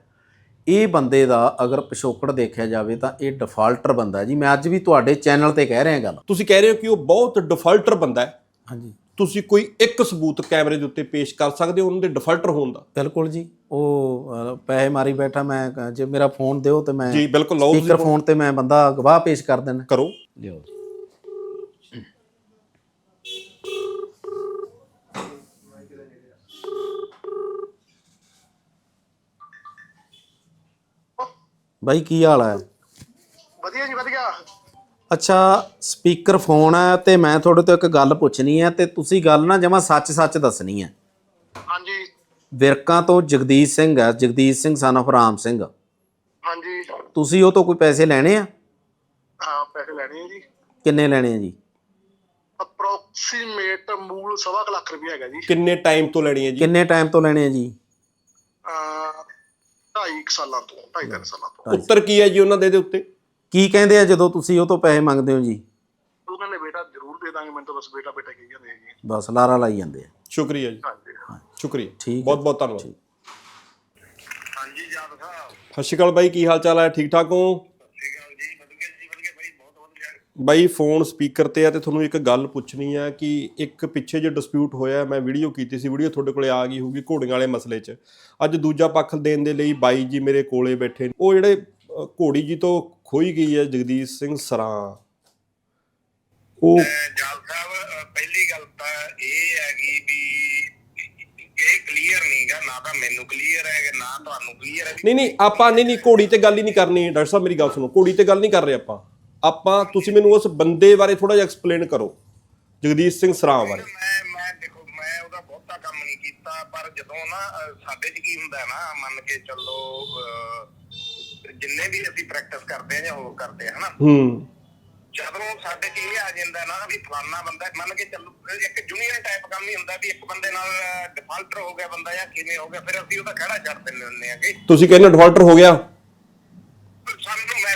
ਇਹ ਬੰਦੇ ਦਾ ਅਗਰ ਪਿਛੋਕੜ ਦੇਖਿਆ ਜਾਵੇ ਤਾਂ ਇਹ ਡਿਫਾਲਟਰ ਬੰਦਾ ਹੈ। ਜੀ ਮੈਂ ਅੱਜ ਵੀ ਤੁਹਾਡੇ ਚੈਨਲ ਤੇ ਕਹਿ ਰਿਹਾ ਗੱਲ। ਤੁਸੀਂ ਕਹਿ ਰਹੇ ਹੋ ਕਿ ਉਹ ਬਹੁਤ ਡਿਫਾਲਟਰ ਬੰਦਾ ਹੈ। ਹਾਂਜੀ। ਤੁਸੀਂ ਕੋਈ ਇੱਕ ਸਬੂਤ ਕੈਮਰੇ ਦੇ ਉੱਤੇ ਪੇਸ਼ ਕਰ ਸਕਦੇ ਹੋ ਉਹਨਾਂ ਦੇ ਡਿਫਾਲਟਰ ਹੋਣ ਦਾ? ਬਿਲਕੁਲ ਜੀ। ਉਹ ਪੈਸੇ ਮਾਰੀ ਬੈਠਾ ਮੈਂ ਜੇ ਮੇਰਾ ਫੋਨ ਦਿਓ ਤੇ ਮੈਂ ਜੀ ਬਿਲਕੁਲ ਲਓ ਸਪੀਕਰ ਫੋਨ ਤੇ ਮੈਂ ਬੰਦਾ ਗਵਾਹ ਪੇਸ਼ ਕਰ ਦੇਣਾ ਕਰੋ। ਲਿਓ ਬਾਈ ਕੀ ਹਾਲ ਹੈ? ਵਧੀਆ ਜੀ ਵਧੀਆ। ਅੱਛਾ ਸਪੀਕਰ ਫੋਨ ਹੈ ਤੇ ਮੈਂ ਤੁਹਾਡੇ ਤੋਂ ਇੱਕ ਗੱਲ ਪੁੱਛਣੀ ਹੈ ਤੇ ਤੁਸੀਂ ਗੱਲ ਨਾ ਜਮਾ ਸੱਚ-ਸੱਚ ਦੱਸਣੀ ਹੈ। ਹਾਂਜੀ। ਵਿਰਕਾਂ ਤੋਂ ਜਗਦੀਸ਼ ਸਿੰਘ ਹੈ ਜਗਦੀਸ਼ ਸਿੰਘ ਸਨ of ਰਾਮ ਸਿੰਘ। ਹਾਂਜੀ। ਤੁਸੀਂ ਉਹ ਤੋਂ ਕੋਈ ਪੈਸੇ ਲੈਣੇ ਆ? ਹਾਂ ਪੈਸੇ ਲੈਣੇ ਆ ਜੀ। ਕਿੰਨੇ ਲੈਣੇ ਆ ਜੀ? ਅਪਰੋਕਸੀਮੇਟ ਮੂਲ ਸਵਾ ਕੁ ਲੱਖ ਰੁਪਏ ਹੈਗਾ ਜੀ। ਕਿੰਨੇ ਟਾਈਮ ਤੋਂ ਲੈਣੀ ਹੈ ਜੀ? ਕਿੰਨੇ ਟਾਈਮ ਤੋਂ ਲੈਣੇ ਆ ਜੀ? ਅਹ ਢਾਈ ਕੁ ਸਾਲਾਂ ਤੋਂ ਢਾਈ ਤਿੰਨ ਸਾਲਾਂ ਤੋਂ। ਉੱਤਰ ਕੀ ਹੈ ਜੀ ਉਹਨਾਂ ਦੇ ਦੇ ਉੱਤੇ? ਕੀ ਕਹਿੰਦੇ ਆ ਜਦੋਂ ਤੁਸੀਂ ਉਹ ਤੋਂ ਪੈਸੇ ਮੰਗਦੇ ਹੋ ਜੀ? ਉਹ ਕਹਿੰਦੇ ਬੇਟਾ ਜ਼ਰੂਰ ਦੇ ਦਾਂਗੇ ਮੈਨੂੰ ਤਾਂ ਬਸ ਬੇਟਾ ਬੇਟਾ ਕਹੀ ਜਾਂਦੇ ਆ। ਜੀ ਬਸ ਲਾਰਾ ਲਾਈ ਜਾਂਦੇ ਆ। ਸ਼ੁਕਰੀਆ ਜੀ। ਹਾਂਜੀ। ਸ਼ੁਕਰੀਆ। ਠੀਕ। ਬਹੁਤ ਬਹੁਤ ਧੰਨਵਾਦ। ਹਾਂਜੀ ਜਾਦ ਸਾਹਿਬ ਸਤਿ ਸ਼੍ਰੀ ਅਕਾਲ ਬਾਈ ਕੀ ਹਾਲ ਚਾਲ ਹੈ? ਠੀਕ ਠਾਕ ਠੀਕ ਹੈ ਜੀ ਵਧੀਆ ਜੀ ਵਧੀਆ ਬਾਈ ਬਹੁਤ ਵਧੀਆ ਬਾਈ ਫੋਨ ਸਪੀਕਰ ਤੇ ਆ ਤੇ ਤੁਹਾਨੂੰ ਇੱਕ ਗੱਲ ਪੁੱਛਣੀ ਆ ਕਿ ਇੱਕ ਪਿੱਛੇ ਜੇ ਡਿਸਪਿਊਟ ਹੋਇਆ ਮੈਂ ਵੀਡੀਓ ਕੀਤੀ ਸੀ ਵੀਡੀਓ ਤੁਹਾਡੇ ਕੋਲੇ ਆ ਗਈ ਹੋਊਗੀ ਘੋੜੀਆਂ ਵਾਲੇ ਮਸਲੇ 'ਚ। ਅੱਜ ਦੂਜਾ ਪੱਖ ਦੇਣ ਦੇ ਲਈ ਬਾਈ ਜੀ ਮੇਰੇ ਕੋਲੇ ਬੈਠੇ ਨੇ। ਉਹ ਜਿਹੜੇ ਘੋੜੀ ਜੀ ਤੋਂ ਖੋਈ ਗਈ ਹੈ ਜਗਦੀਸ਼ ਸਿੰਘ ਸਰਾਂ। ਉਹ ਜਾਲ ਸਾਹਿਬ ਪਹਿਲੀ ਗੱਲ ਤਾਂ ਇਹ ਹੈਗੀ ਵੀ ਇਹ ਕਲੀਅਰ ਨਹੀਂਗਾ ਨਾ ਤਾਂ ਮੈਨੂੰ ਕਲੀਅਰ ਹੈ ਨਾ ਤੁਹਾਨੂੰ ਕਲੀਅਰ ਹੈ ਨਹੀਂ ਨਹੀਂ ਆਪਾਂ ਨਹੀਂ ਨਹੀਂ ਘੋੜੀ ਤੇ ਗੱਲ ਹੀ ਨਹੀਂ ਕਰਨੀ। ਡਾਕਟਰ ਸਾਹਿਬ ਮੇਰੀ ਗੱਲ ਸੁਣੋ। ਘੋੜੀ ਤੇ ਗੱਲ ਨਹੀਂ ਕਰ ਰਹੇ ਆਪਾਂ। ਆਪਾਂ ਤੁਸੀਂ ਮੈਨੂੰ ਉਸ ਬੰਦੇ ਬਾਰੇ ਥੋੜਾ ਜਿਹਾ ਐਕਸਪਲੇਨ ਕਰੋ ਜਗਦੀਸ਼ ਸਿੰਘ ਸਰਾਂ ਬਾਰੇ। ਮੈਂ ਮੈਂ ਦੇਖੋ ਮੈਂ ਉਹਦਾ ਬਹੁਤਾ ਕੰਮ ਨਹੀਂ ਕੀਤਾ ਪਰ ਜਦੋਂ ਨਾ ਅਹ, ਸਾਡੇ 'ਚ ਕੀ ਹੁੰਦਾ ਹੈ ਨਾ ਮੰਨ ਕੇ ਚੱਲੋ ਅਹ, ਜਿੰਨੇ ਵੀ ਅਸੀਂ ਪ੍ਰੈਕਟਿਸ ਕਰਦੇ ਆ ਜਾਂ ਹੋਰ ਕਰਦੇ ਆ ਹਨਾ? ਹੂੰ। ਜਦੋਂ ਸਾਡੇ 'ਚ ਇਹ ਆ ਜਾਂਦਾ ਨਾ ਵੀ ਫਲਾਨਾ ਬੰਦਾ ਮੰਨ ਕੇ ਚੱਲੋ ਇੱਕ ਜੂਨੀਅਰ ਟਾਈਪ ਕੰਮ ਨਹੀਂ ਹੁੰਦਾ ਵੀ ਇੱਕ ਬੰਦੇ ਨਾਲ ਡਿਫਾਲਟਰ ਹੋ ਗਿਆ ਬੰਦਾ ਜਾਂ ਕਿਵੇਂ ਹੋ ਗਿਆ ਫਿਰ ਅਸੀਂ ਉਹਦਾ ਖੜਾ ਛੱਡ ਦਿੰਦੇ ਹੁੰਦੇ ਆਗੇ। ਤੁਸੀਂ ਕਹਿੰਦੇ ਡਿਫਾਲਟਰ ਹੋ ਗਿਆ?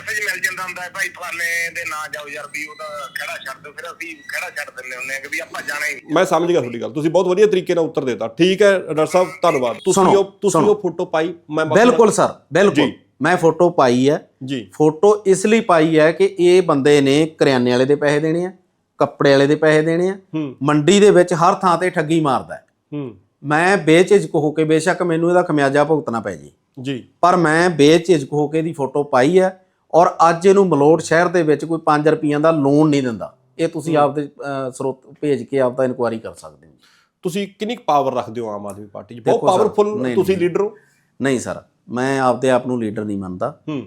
ਮੈਸੇਜ ਮਿਲ ਜਾਂਦਾ ਹੁੰਦਾ ਹੈ? ਭਾਈ ਫਲਾਣੇ ਦੇ ਨਾਂ ਜਾਓ ਯਾਰ ਵੀ ਉਹਦਾ ਖੜਾ ਛੱਡ ਦਿਓ ਫਿਰ ਅਸੀਂ ਖੜਾ ਛੱਡ ਦਿੰਦੇ ਹੁੰਦੇ ਆ ਕਿ ਵੀ ਆਪਾਂ ਜਾਣਾ ਹੀ ਨਹੀਂ। ਮੈਂ ਸਮਝ ਗਿਆ ਤੁਹਾਡੀ ਗੱਲ। ਤੁਸੀਂ ਬਹੁਤ ਵਧੀਆ ਤਰੀਕੇ ਨਾਲ ਉੱਤਰ ਦਿੱਤਾ। ਠੀਕ ਹੈ ਡਾਕਟਰ ਸਾਹਿਬ ਧੰਨਵਾਦ। ਤੁਸੀਂ ਸੁਣੋ, ਉਹ ਤੁਸੀਂ ਸੁਣੋ। ਉਹ ਫੋਟੋ ਪਾਈ ਮੈਂ ਬਾਕੀ- ਬਿਲਕੁਲ ਸਰ ਬਿਲਕੁਲ। ਜੀ। ਮੈਂ ਫੋਟੋ ਪਾਈ ਹੈ। ਜੀ। ਫੋਟੋ ਇਸ ਲਈ ਪਾਈ ਹੈ ਕਿ ਇਹ ਬੰਦੇ ਨੇ ਕਰਿਆਨੇ ਵਾਲੇ ਦੇ ਪੈਸੇ ਦੇਣੇ ਆ ਕੱਪੜੇ ਵਾਲੇ ਦੇ ਪੈਸੇ ਦੇਣੇ ਆ ਹੂੰ। ਮੰਡੀ ਦੇ ਵਿੱਚ ਹਰ ਥਾਂ ਤੇ ਠੱਗੀ ਮਾਰਦਾ ਹੈ। ਹੂੰ। ਮੈਂ ਬੇਝਿਜਕ ਹੋ ਕੇ ਬੇਸ਼ੱਕ ਮੈਨੂੰ ਇਹਦਾ ਖਮਿਆਜਾ ਭੁਗਤਣਾ ਪੈ ਜੇ। ਜੀ। ਪਰ ਮੈਂ ਬੇਝਿਜਕ ਹੋ ਕੇ ਦੀ ਫੋਟੋ ਪਾਈ ਹੈ। ਔਰ ਅੱਜ ਇਹਨੂੰ ਮਲੋਟ ਸ਼ਹਿਰ ਦੇ ਵਿੱਚ ਕੋਈ 5 ਰੁਪਈਆਂ ਦਾ ਲੋਨ ਨਹੀਂ ਦਿੰਦਾ। ਇਹ ਤੁਸੀਂ ਆਪਦੇ ਸਰੋਤ ਭੇਜ ਕੇ ਆਪਦਾ ਇਨਕੁਆਇਰੀ ਕਰ ਸਕਦੇ ਹੋ। ਤੁਸੀਂ ਕਿੰਨੀ ਪਾਵਰ ਰੱਖਦੇ ਹੋ ਆਮ ਆਦਮੀ ਪਾਰਟੀ 'ਚ? ਬਹੁਤ ਪਾਵਰਫੁਲ ਤੁਸੀਂ। ਲੀਡਰ ਹੋ। ਨਹੀਂ ਸਰ ਮੈਂ ਆਪਦੇ ਆਪ ਨੂੰ ਲੀਡਰ ਨਹੀਂ ਮੰਨਦਾ। ਹੂੰ।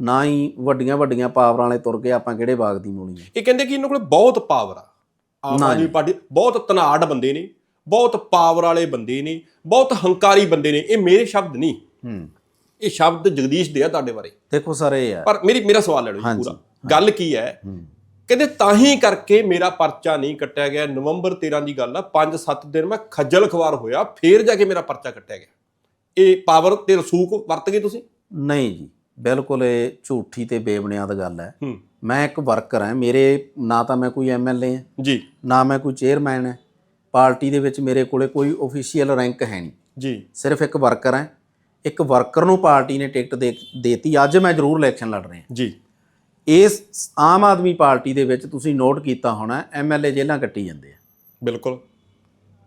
ਨਾ ਹੀ ਵੱਡੀਆਂ ਵੱਡੀਆਂ ਪਾਵਰਾਂ ਵਾਲੇ ਤੁਰ ਕੇ ਆਪਾਂ ਕਿਹੜੇ ਬਾਗ ਦੀ ਮੂਲੀ ਹੈ ਇਹ ਕਹਿੰਦੇ ਕਿ ਇਹਨਾਂ ਕੋਲ ਬਹੁਤ ਪਾਵਰ ਆ। ਆਮ ਆਦਮੀ ਪਾਰਟੀ ਬਹੁਤ ਤਨਾੜ ਬੰਦੇ ਨੇ ਬਹੁਤ ਪਾਵਰ ਵਾਲੇ ਬੰਦੇ ਨੇ ਬਹੁਤ ਹੰਕਾਰੀ ਬੰਦੇ ਨੇ। ਇਹ ਮੇਰੇ ਸ਼ਬਦ ਨਹੀਂ। ਹੂੰ। ਇਹ ਸ਼ਬਦ ਜਗਦੀਸ਼ ਦੇ ਆ ਤੁਹਾਡੇ ਬਾਰੇ। ਦੇਖੋ ਸਰ ਇਹ ਹੈ ਪਰ ਮੇਰੀ ਮੇਰਾ ਸਵਾਲ ਲੈ ਲਓ ਜੀ ਹਾਂਜੀ, ਪੂਰਾ। ਗੱਲ ਕੀ ਹੈ? ਹੂੰ। ਕਹਿੰਦੇ ਤਾਂ ਹੀ ਕਰਕੇ ਮੇਰਾ ਪਰਚਾ ਨਹੀਂ ਕੱਟਿਆ ਗਿਆ। ਨਵੰਬਰ 13 ਦੀ ਗੱਲ ਆ 5-7 ਦਿਨ ਮੈਂ ਖੱਜਲ ਖਵਾਰ ਹੋਇਆ ਫੇਰ ਜਾ ਕੇ ਮੇਰਾ ਪਰਚਾ ਕੱਟਿਆ ਗਿਆ। ਇਹ ਪਾਵਰ ਤੇ ਰਸੂਖ ਵਰਤ ਗਏ ਤੁਸੀਂ? ਨਹੀਂ ਜੀ ਬਿਲਕੁਲ ਇਹ ਝੂਠੀ ਤੇ ਬੇਬੁਨਿਆਦ ਗੱਲ ਹੈ। ਹੂੰ। ਮੈਂ ਇੱਕ ਵਰਕਰ ਹਾਂ ਮੇਰੇ ਨਾ ਤਾਂ ਮੈਂ ਕੋਈ ਐਮਐਲਏ ਹਾਂ। ਜੀ। ਨਾ ਮੈਂ ਕੋਈ ਚੇਅਰਮੈਨ ਹਾਂ। ਪਾਰਟੀ ਦੇ ਵਿੱਚ ਮੇਰੇ ਕੋਲੇ ਕੋਈ ਅਫੀਸ਼ੀਅਲ ਰੈਂਕ ਹੈ ਨਹੀਂ। ਜੀ। ਸਿਰਫ ਇੱਕ ਵਰਕਰ ਹਾਂ। ਇੱਕ ਵਰਕਰ ਨੂੰ ਪਾਰਟੀ ਨੇ ਟਿਕਟ ਦੇ ਦੇਤੀ ਅੱਜ ਮੈਂ ਜ਼ਰੂਰ ਇਲੈਕਸ਼ਨ ਲੜ ਰਿਹਾ। ਜੀ। ਇਸ ਆਮ ਆਦਮੀ ਪਾਰਟੀ ਦੇ ਵਿੱਚ ਤੁਸੀਂ ਨੋਟ ਕੀਤਾ ਹੋਣਾ ਐਮਐਲਏ ਜੇਲਾਂ ਕੱਟੀ ਜਾਂਦੇ ਆ। ਬਿਲਕੁਲ।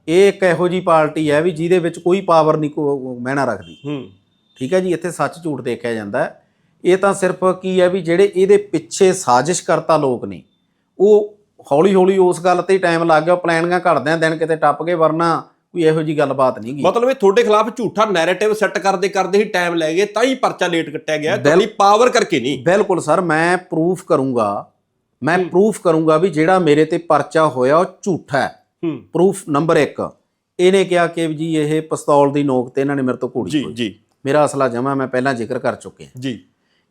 ਇਹ ਇੱਕ ਇਹੋ ਜੀ ਪਾਰਟੀ ਹੈ ਵੀ ਜਿਹਦੇ ਵਿੱਚ ਕੋਈ ਪਾਵਰ ਨਹੀਂ ਕੋ ਮਹਿਣਾ ਰੱਖਦੀ। ਹੂੰ। ਠੀਕ ਹੈ ਜੀ ਇੱਥੇ ਸੱਚ ਝੂਠ ਦੇਖਿਆ ਜਾਂਦਾ ਹੈ। ਇਹ ਤਾਂ ਸਿਰਫ ਕੀ ਹੈ ਵੀ ਜਿਹੜੇ ਇਹਦੇ ਪਿੱਛੇ ਸਾਜ਼ਿਸ਼ ਕਰਤਾ ਲੋਕ ਨੇ ਉਹ ਹੌਲੀ ਹੌਲੀ ਉਸ ਗੱਲ ਤੇ ਟਾਈਮ ਲੱਗ ਗਿਆ ਪਲਾਨਿੰਗਾਂ ਘੜਦੇ ਆ ਦਿਨ ਕਿਤੇ ਟੱਪ ਗਏ ਵਰਨਾ ਕੋਈ ਇਹੋ ਜੀ ਗੱਲਬਾਤ ਨਹੀਂ ਗਈ। ਮਤਲਬ ਇਹ ਤੁਹਾਡੇ ਖਿਲਾਫ ਝੂਠਾ ਨੈਰੇਟਿਵ ਸੈੱਟ ਕਰਦੇ ਕਰਦੇ ਹੀ ਟਾਈਮ ਲੈ ਗਏ ਤਾਂ ਹੀ ਪਰਚਾ ਲੇਟ ਕੱਟਿਆ ਗਿਆ। ਤੁਹਾਡੀ ਪਾਵਰ ਕਰਕੇ ਨਹੀਂ। ਬਿਲਕੁਲ ਸਰ ਮੈਂ ਪ੍ਰੂਫ ਕਰੂੰਗਾ ਮੈਂ ਪ੍ਰੂਫ ਕਰੂੰਗਾ ਵੀ ਜਿਹੜਾ ਮੇਰੇ ਤੇ ਪਰਚਾ ਹੋਇਆ ਉਹ ਝੂਠਾ ਹੈ। ਪ੍ਰੂਫ ਨੰਬਰ 1 ਇਹਨੇ ਕਿਹਾ ਕਿ ਜੀ ਇਹ ਪਿਸਤੌਲ ਦੀ ਨੋਕ ਤੇ ਇਹਨਾਂ ਨੇ ਮੇਰੇ ਤੋਂ ਘੋੜੀ ਜੀ। ਜੀ। ਮੇਰਾ ਅਸਲਾ ਜਮਾ ਮੈਂ ਪਹਿਲਾਂ ਜ਼ਿਕਰ ਕਰ ਚੁੱਕਿਆ। ਜੀ।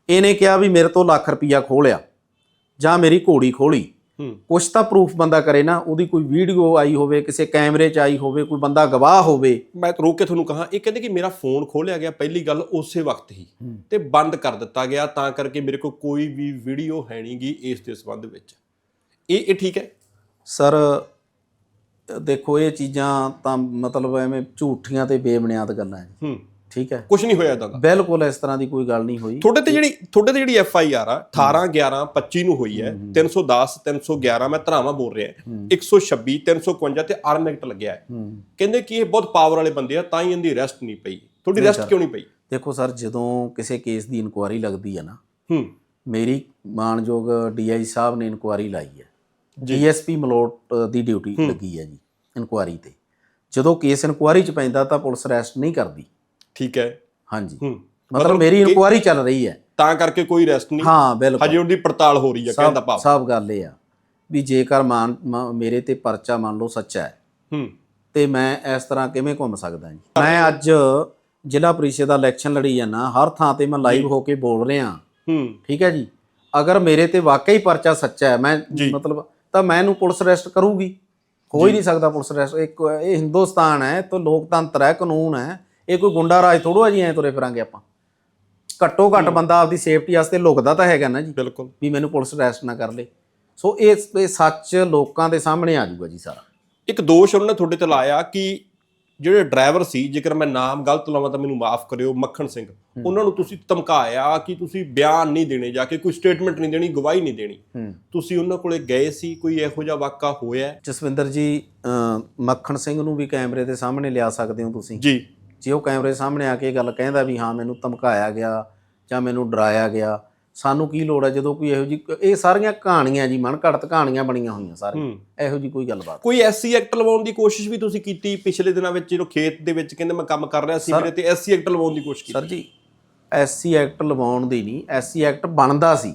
ਇਹਨੇ ਕਿਹਾ ਵੀ ਮੇਰੇ ਤੋਂ ਲੱਖ ਰੁਪਈਆ ਖੋਹ ਲਿਆ ਜਾਂ ਮੇਰੀ ਘੋੜੀ ਖੋਲੀ ਕੁਛ ਤਾਂ ਪ੍ਰੂਫ ਬੰਦਾ ਕਰੇ ਨਾ ਉਹਦੀ ਕੋਈ ਵੀਡੀਓ ਆਈ ਹੋਵੇ ਕਿਸੇ ਕੈਮਰੇ 'ਚ ਆਈ ਹੋਵੇ ਕੋਈ ਬੰਦਾ ਗਵਾਹ ਹੋਵੇ। ਮੈਂ ਰੋਕ ਕੇ ਤੁਹਾਨੂੰ ਕਹਾ ਇਹ ਕਹਿੰਦੇ ਕਿ ਮੇਰਾ ਫੋਨ ਖੋਲਿਆ ਗਿਆ ਪਹਿਲੀ ਗੱਲ ਉਸੇ ਵਕਤ ਹੀ ਤੇ ਬੰਦ ਕਰ ਦਿੱਤਾ ਗਿਆ ਤਾਂ ਕਰਕੇ ਮੇਰੇ ਕੋਲ ਕੋਈ ਵੀ ਵੀਡੀਓ ਹੈ ਨਹੀਂਗੀ ਇਸ ਦੇ ਸੰਬੰਧ ਵਿੱਚ। ਇਹ ਇਹ ਠੀਕ ਹੈ? ਸਰ ਦੇਖੋ ਇਹ ਚੀਜ਼ਾਂ ਤਾਂ ਮਤਲਬ ਐਵੇਂ ਝੂਠੀਆਂ ਤੇ ਬੇਬੁਨਿਆਦ ਗੱਲਾਂ ਹੈ ਹੂੰ। ਠੀਕ ਹੈ। ਕੁਝ ਨਹੀਂ ਹੋਇਆ ਇਦਾਂ ਦਾ। ਬਿਲਕੁਲ ਇਸ ਤਰ੍ਹਾਂ ਦੀ ਕੋਈ ਗੱਲ ਨਹੀਂ ਹੋਈ। ਤੁਹਾਡੇ ਤੇ ਜਿਹੜੀ ਤੁਹਾਡੇ ਤੇ ਜਿਹੜੀ ਐਫ ਆਈ ਆਰ ਆ 18 11 25 ਨੂੰ ਹੋਈ ਹੈ। 310 311 ਮੈਂ ਧਰਾਵਾਂ ਬੋਲ ਰਿਹਾ। 126 351 ਤੇ ਆਰਮ ਐਕਟ ਲੱਗਿਆ ਹੈ। ਕਹਿੰਦੇ ਕਿ ਇਹ ਬਹੁਤ ਪਾਵਰ ਵਾਲੇ ਬੰਦੇ ਆ ਤਾਂ ਹੀ ਇਹਦੀ ਅਰੈਸਟ ਨਹੀਂ ਪਈ। ਤੁਹਾਡੀ ਅਰੈਸਟ ਕਿਉਂ ਨਹੀਂ ਪਈ? ਦੇਖੋ ਸਰ ਜਦੋਂ ਕਿਸੇ ਕੇਸ ਦੀ ਇਨਕੁਆਰੀ ਲੱਗਦੀ ਹੈ ਨਾ ਹੂੰ। ਮੇਰੀ ਮਾਨਯੋਗ ਡੀਆਈ ਸਾਹਿਬ ਨੇ ਇਨਕੁਆਰੀ ਲਾਈ ਹੈ। ਡੀਐਸਪੀ ਮਲੋਟ ਦੀ ਡਿਊਟੀ ਲੱਗੀ ਹੈ ਜੀ ਇਨਕੁਆਰੀ ਤੇ। ਜਦੋਂ ਕੇਸ ਇਨਕੁਆਰੀ ਚ ਪੈਂਦਾ ਤਾਂ ਪੁਲਿਸ ਅਰੈਸਟ ਨਹੀਂ ਕਰਦੀ। ਠੀਕ ਹੈ। ਹਾਂਜੀ। ਮਤਲਬ ਮੇਰੀ ਇਨਕੁਆਰੀ ਚੱਲ ਰਹੀ ਹੈ। ਤਾਂ ਕਰਕੇ ਕੋਈ ਅਰੈਸਟ ਨਹੀਂ। ਹਾਂ ਬਿਲਕੁਲ। ਹਜੇ ਉਹਦੀ ਪੜਤਾਲ ਹੋ ਰਹੀ ਹੈ ਕਹਿਣ ਦਾ ਸਭ ਭਾਵ। ਸਭ ਗੱਲ ਇਹ ਆ ਵੀ ਜੇਕਰ ਮਾਨ ਮ- ਮੇਰੇ ਤੇ ਪਰਚਾ ਮੰਨ ਲਓ ਸੱਚਾ ਹੈ। ਹੂੰ। ਤੇ ਮੈਂ ਇਸ ਤਰ੍ਹਾਂ ਕਿਵੇਂ ਘੁੰਮ ਸਕਦਾ ਜੀ? ਮੈਂ ਅੱਜ ਜ਼ਿਲ੍ਹਾ ਪ੍ਰੀਸ਼ਦ ਦਾ ਇਲੈਕਸ਼ਨ ਲੜੀ ਜਾਂਦਾ ਹਰ ਥਾਂ ਤੇ ਮੈਂ ਲਾਈਵ ਹੋ ਕੇ ਬੋਲ ਰਿਹਾ। ਹੂੰ। ਠੀਕ ਹੈ ਜੀ? ਅਗਰ ਮੇਰੇ ਤੇ ਵਾਕਈ ਪਰਚਾ ਸੱਚਾ ਹੈ ਮੈਂ। ਮਤਲਬ ਤਾਂ ਮੈਨੂੰ ਪੁਲਿਸ ਅਰੈਸਟ ਕਰੂਗੀ। ਹੋ ਹੀ ਨਹੀਂ ਸਕਦਾ ਪੁਲਿਸ ਅਰੈਸਟ ਇੱਕ ਇਹ ਹਿੰਦੁਸਤਾਨ ਹੈ ਤਾਂ ਲੋਕਤੰਤਰ ਹੈ ਕਾਨੂੰਨ ਹੈ। ਇਹ ਕੋਈ ਗੁੰਡਾ ਰਾਜ ਥੋੜੋ ਆ ਜੀ ਐ ਤੁਰੇ ਫਿਰਾਂਗੇ ਆਪਾਂ। ਘੱਟੋ ਘੱਟ ਬੰਦਾ ਆਪਦੀ ਸੇਫਟੀ ਵਾਸਤੇ ਲੁਕਦਾ ਤਾਂ ਹੈਗਾ ਨਾ ਜੀ ਬਿਲਕੁਲ। ਵੀ ਮੈਨੂੰ ਪੁਲਿਸ ਅਰੈਸਟ ਨਾ ਕਰ ਲੇ। ਸੋ ਇਹ ਇਹ ਸੱਚ ਲੋਕਾਂ ਦੇ ਸਾਹਮਣੇ ਆ ਜਾਊਗਾ ਜੀ ਸਾਰਾ। ਇੱਕ ਦੋਸ਼ ਉਹਨਾਂ ਨੇ ਤੁਹਾਡੇ ਤੇ ਲਾਇਆ ਕਿ ਜਿਹੜੇ ਡਰਾਈਵਰ ਸੀ ਜੇਕਰ ਮੈਂ ਨਾਮ ਗਲਤ ਲਾਵਾਂ ਤਾਂ ਮੈਨੂੰ ਮਾਫ ਕਰਿਓ ਮੱਖਣ ਸਿੰਘ। ਉਹਨਾਂ ਨੂੰ ਤੁਸੀਂ ਧਮਕਾਇਆ ਕਿ ਤੁਸੀਂ ਬਿਆਨ ਨਹੀਂ ਦੇਣੇ ਜਾ ਕੇ ਕੋਈ ਸਟੇਟਮੈਂਟ ਨਹੀਂ ਦੇਣੀ ਗਵਾਹੀ ਨਹੀਂ ਦੇਣੀ। ਤੁਸੀਂ ਉਹਨਾਂ ਕੋਲੇ ਗਏ ਸੀ ਕੋਈ ਇਹੋ ਜਿਹਾ ਵਾਕਾ ਹੋਇਆ? ਜਸਵਿੰਦਰ ਜੀ ਮੱਖਣ ਸਿੰਘ ਨੂੰ ਵੀ ਕੈਮਰੇ ਦੇ ਸਾਹਮਣੇ ਲਿਆ ਸਕਦੇ ਹੋ ਤੁਸੀਂ? ਜੀ। ਜੇ ਉਹ ਕੈਮਰੇ ਸਾਹਮਣੇ ਆ ਕੇ ਇਹ ਗੱਲ ਕਹਿੰਦਾ ਵੀ ਹਾਂ ਮੈਨੂੰ ਧਮਕਾਇਆ ਗਿਆ ਜਾਂ ਮੈਨੂੰ ਡਰਾਇਆ ਗਿਆ ਸਾਨੂੰ ਕੀ ਲੋੜ ਹੈ ਜਦੋਂ ਕੋਈ ਇਹੋ ਜੀ ਇਹ ਸਾਰੀਆਂ ਕਹਾਣੀਆਂ ਜੀ ਮਨ ਘੜਤ ਕਹਾਣੀਆਂ ਬਣੀਆਂ ਹੋਈਆਂ ਸਾਰੀਆਂ। ਇਹੋ ਜੀ ਕੋਈ ਗੱਲਬਾਤ ਕੋਈ ਐਸਸੀ ਐਕਟ ਲਵਾਉਣ ਦੀ ਕੋਸ਼ਿਸ਼ ਵੀ ਤੁਸੀਂ ਕੀਤੀ ਪਿਛਲੇ ਦਿਨਾਂ ਵਿੱਚ ਜਦੋਂ ਖੇਤ ਦੇ ਵਿੱਚ ਕਹਿੰਦੇ ਮੈਂ ਕੰਮ ਕਰ ਰਿਹਾ ਸੀ ਸਰ- ਮੇਰੇ ਤੇ ਐਸਸੀ ਐਕਟ ਲਵਾਉਣ ਦੀ ਕੋਸ਼ਿਸ਼ ਸਰ ਕੀਤੀ? ਜੀ ਐਸਸੀ ਐਕਟ ਲਵਾਉਣ ਦੀ ਨਹੀਂ ਐਸਸੀ ਐਕਟ ਬਣਦਾ ਸੀ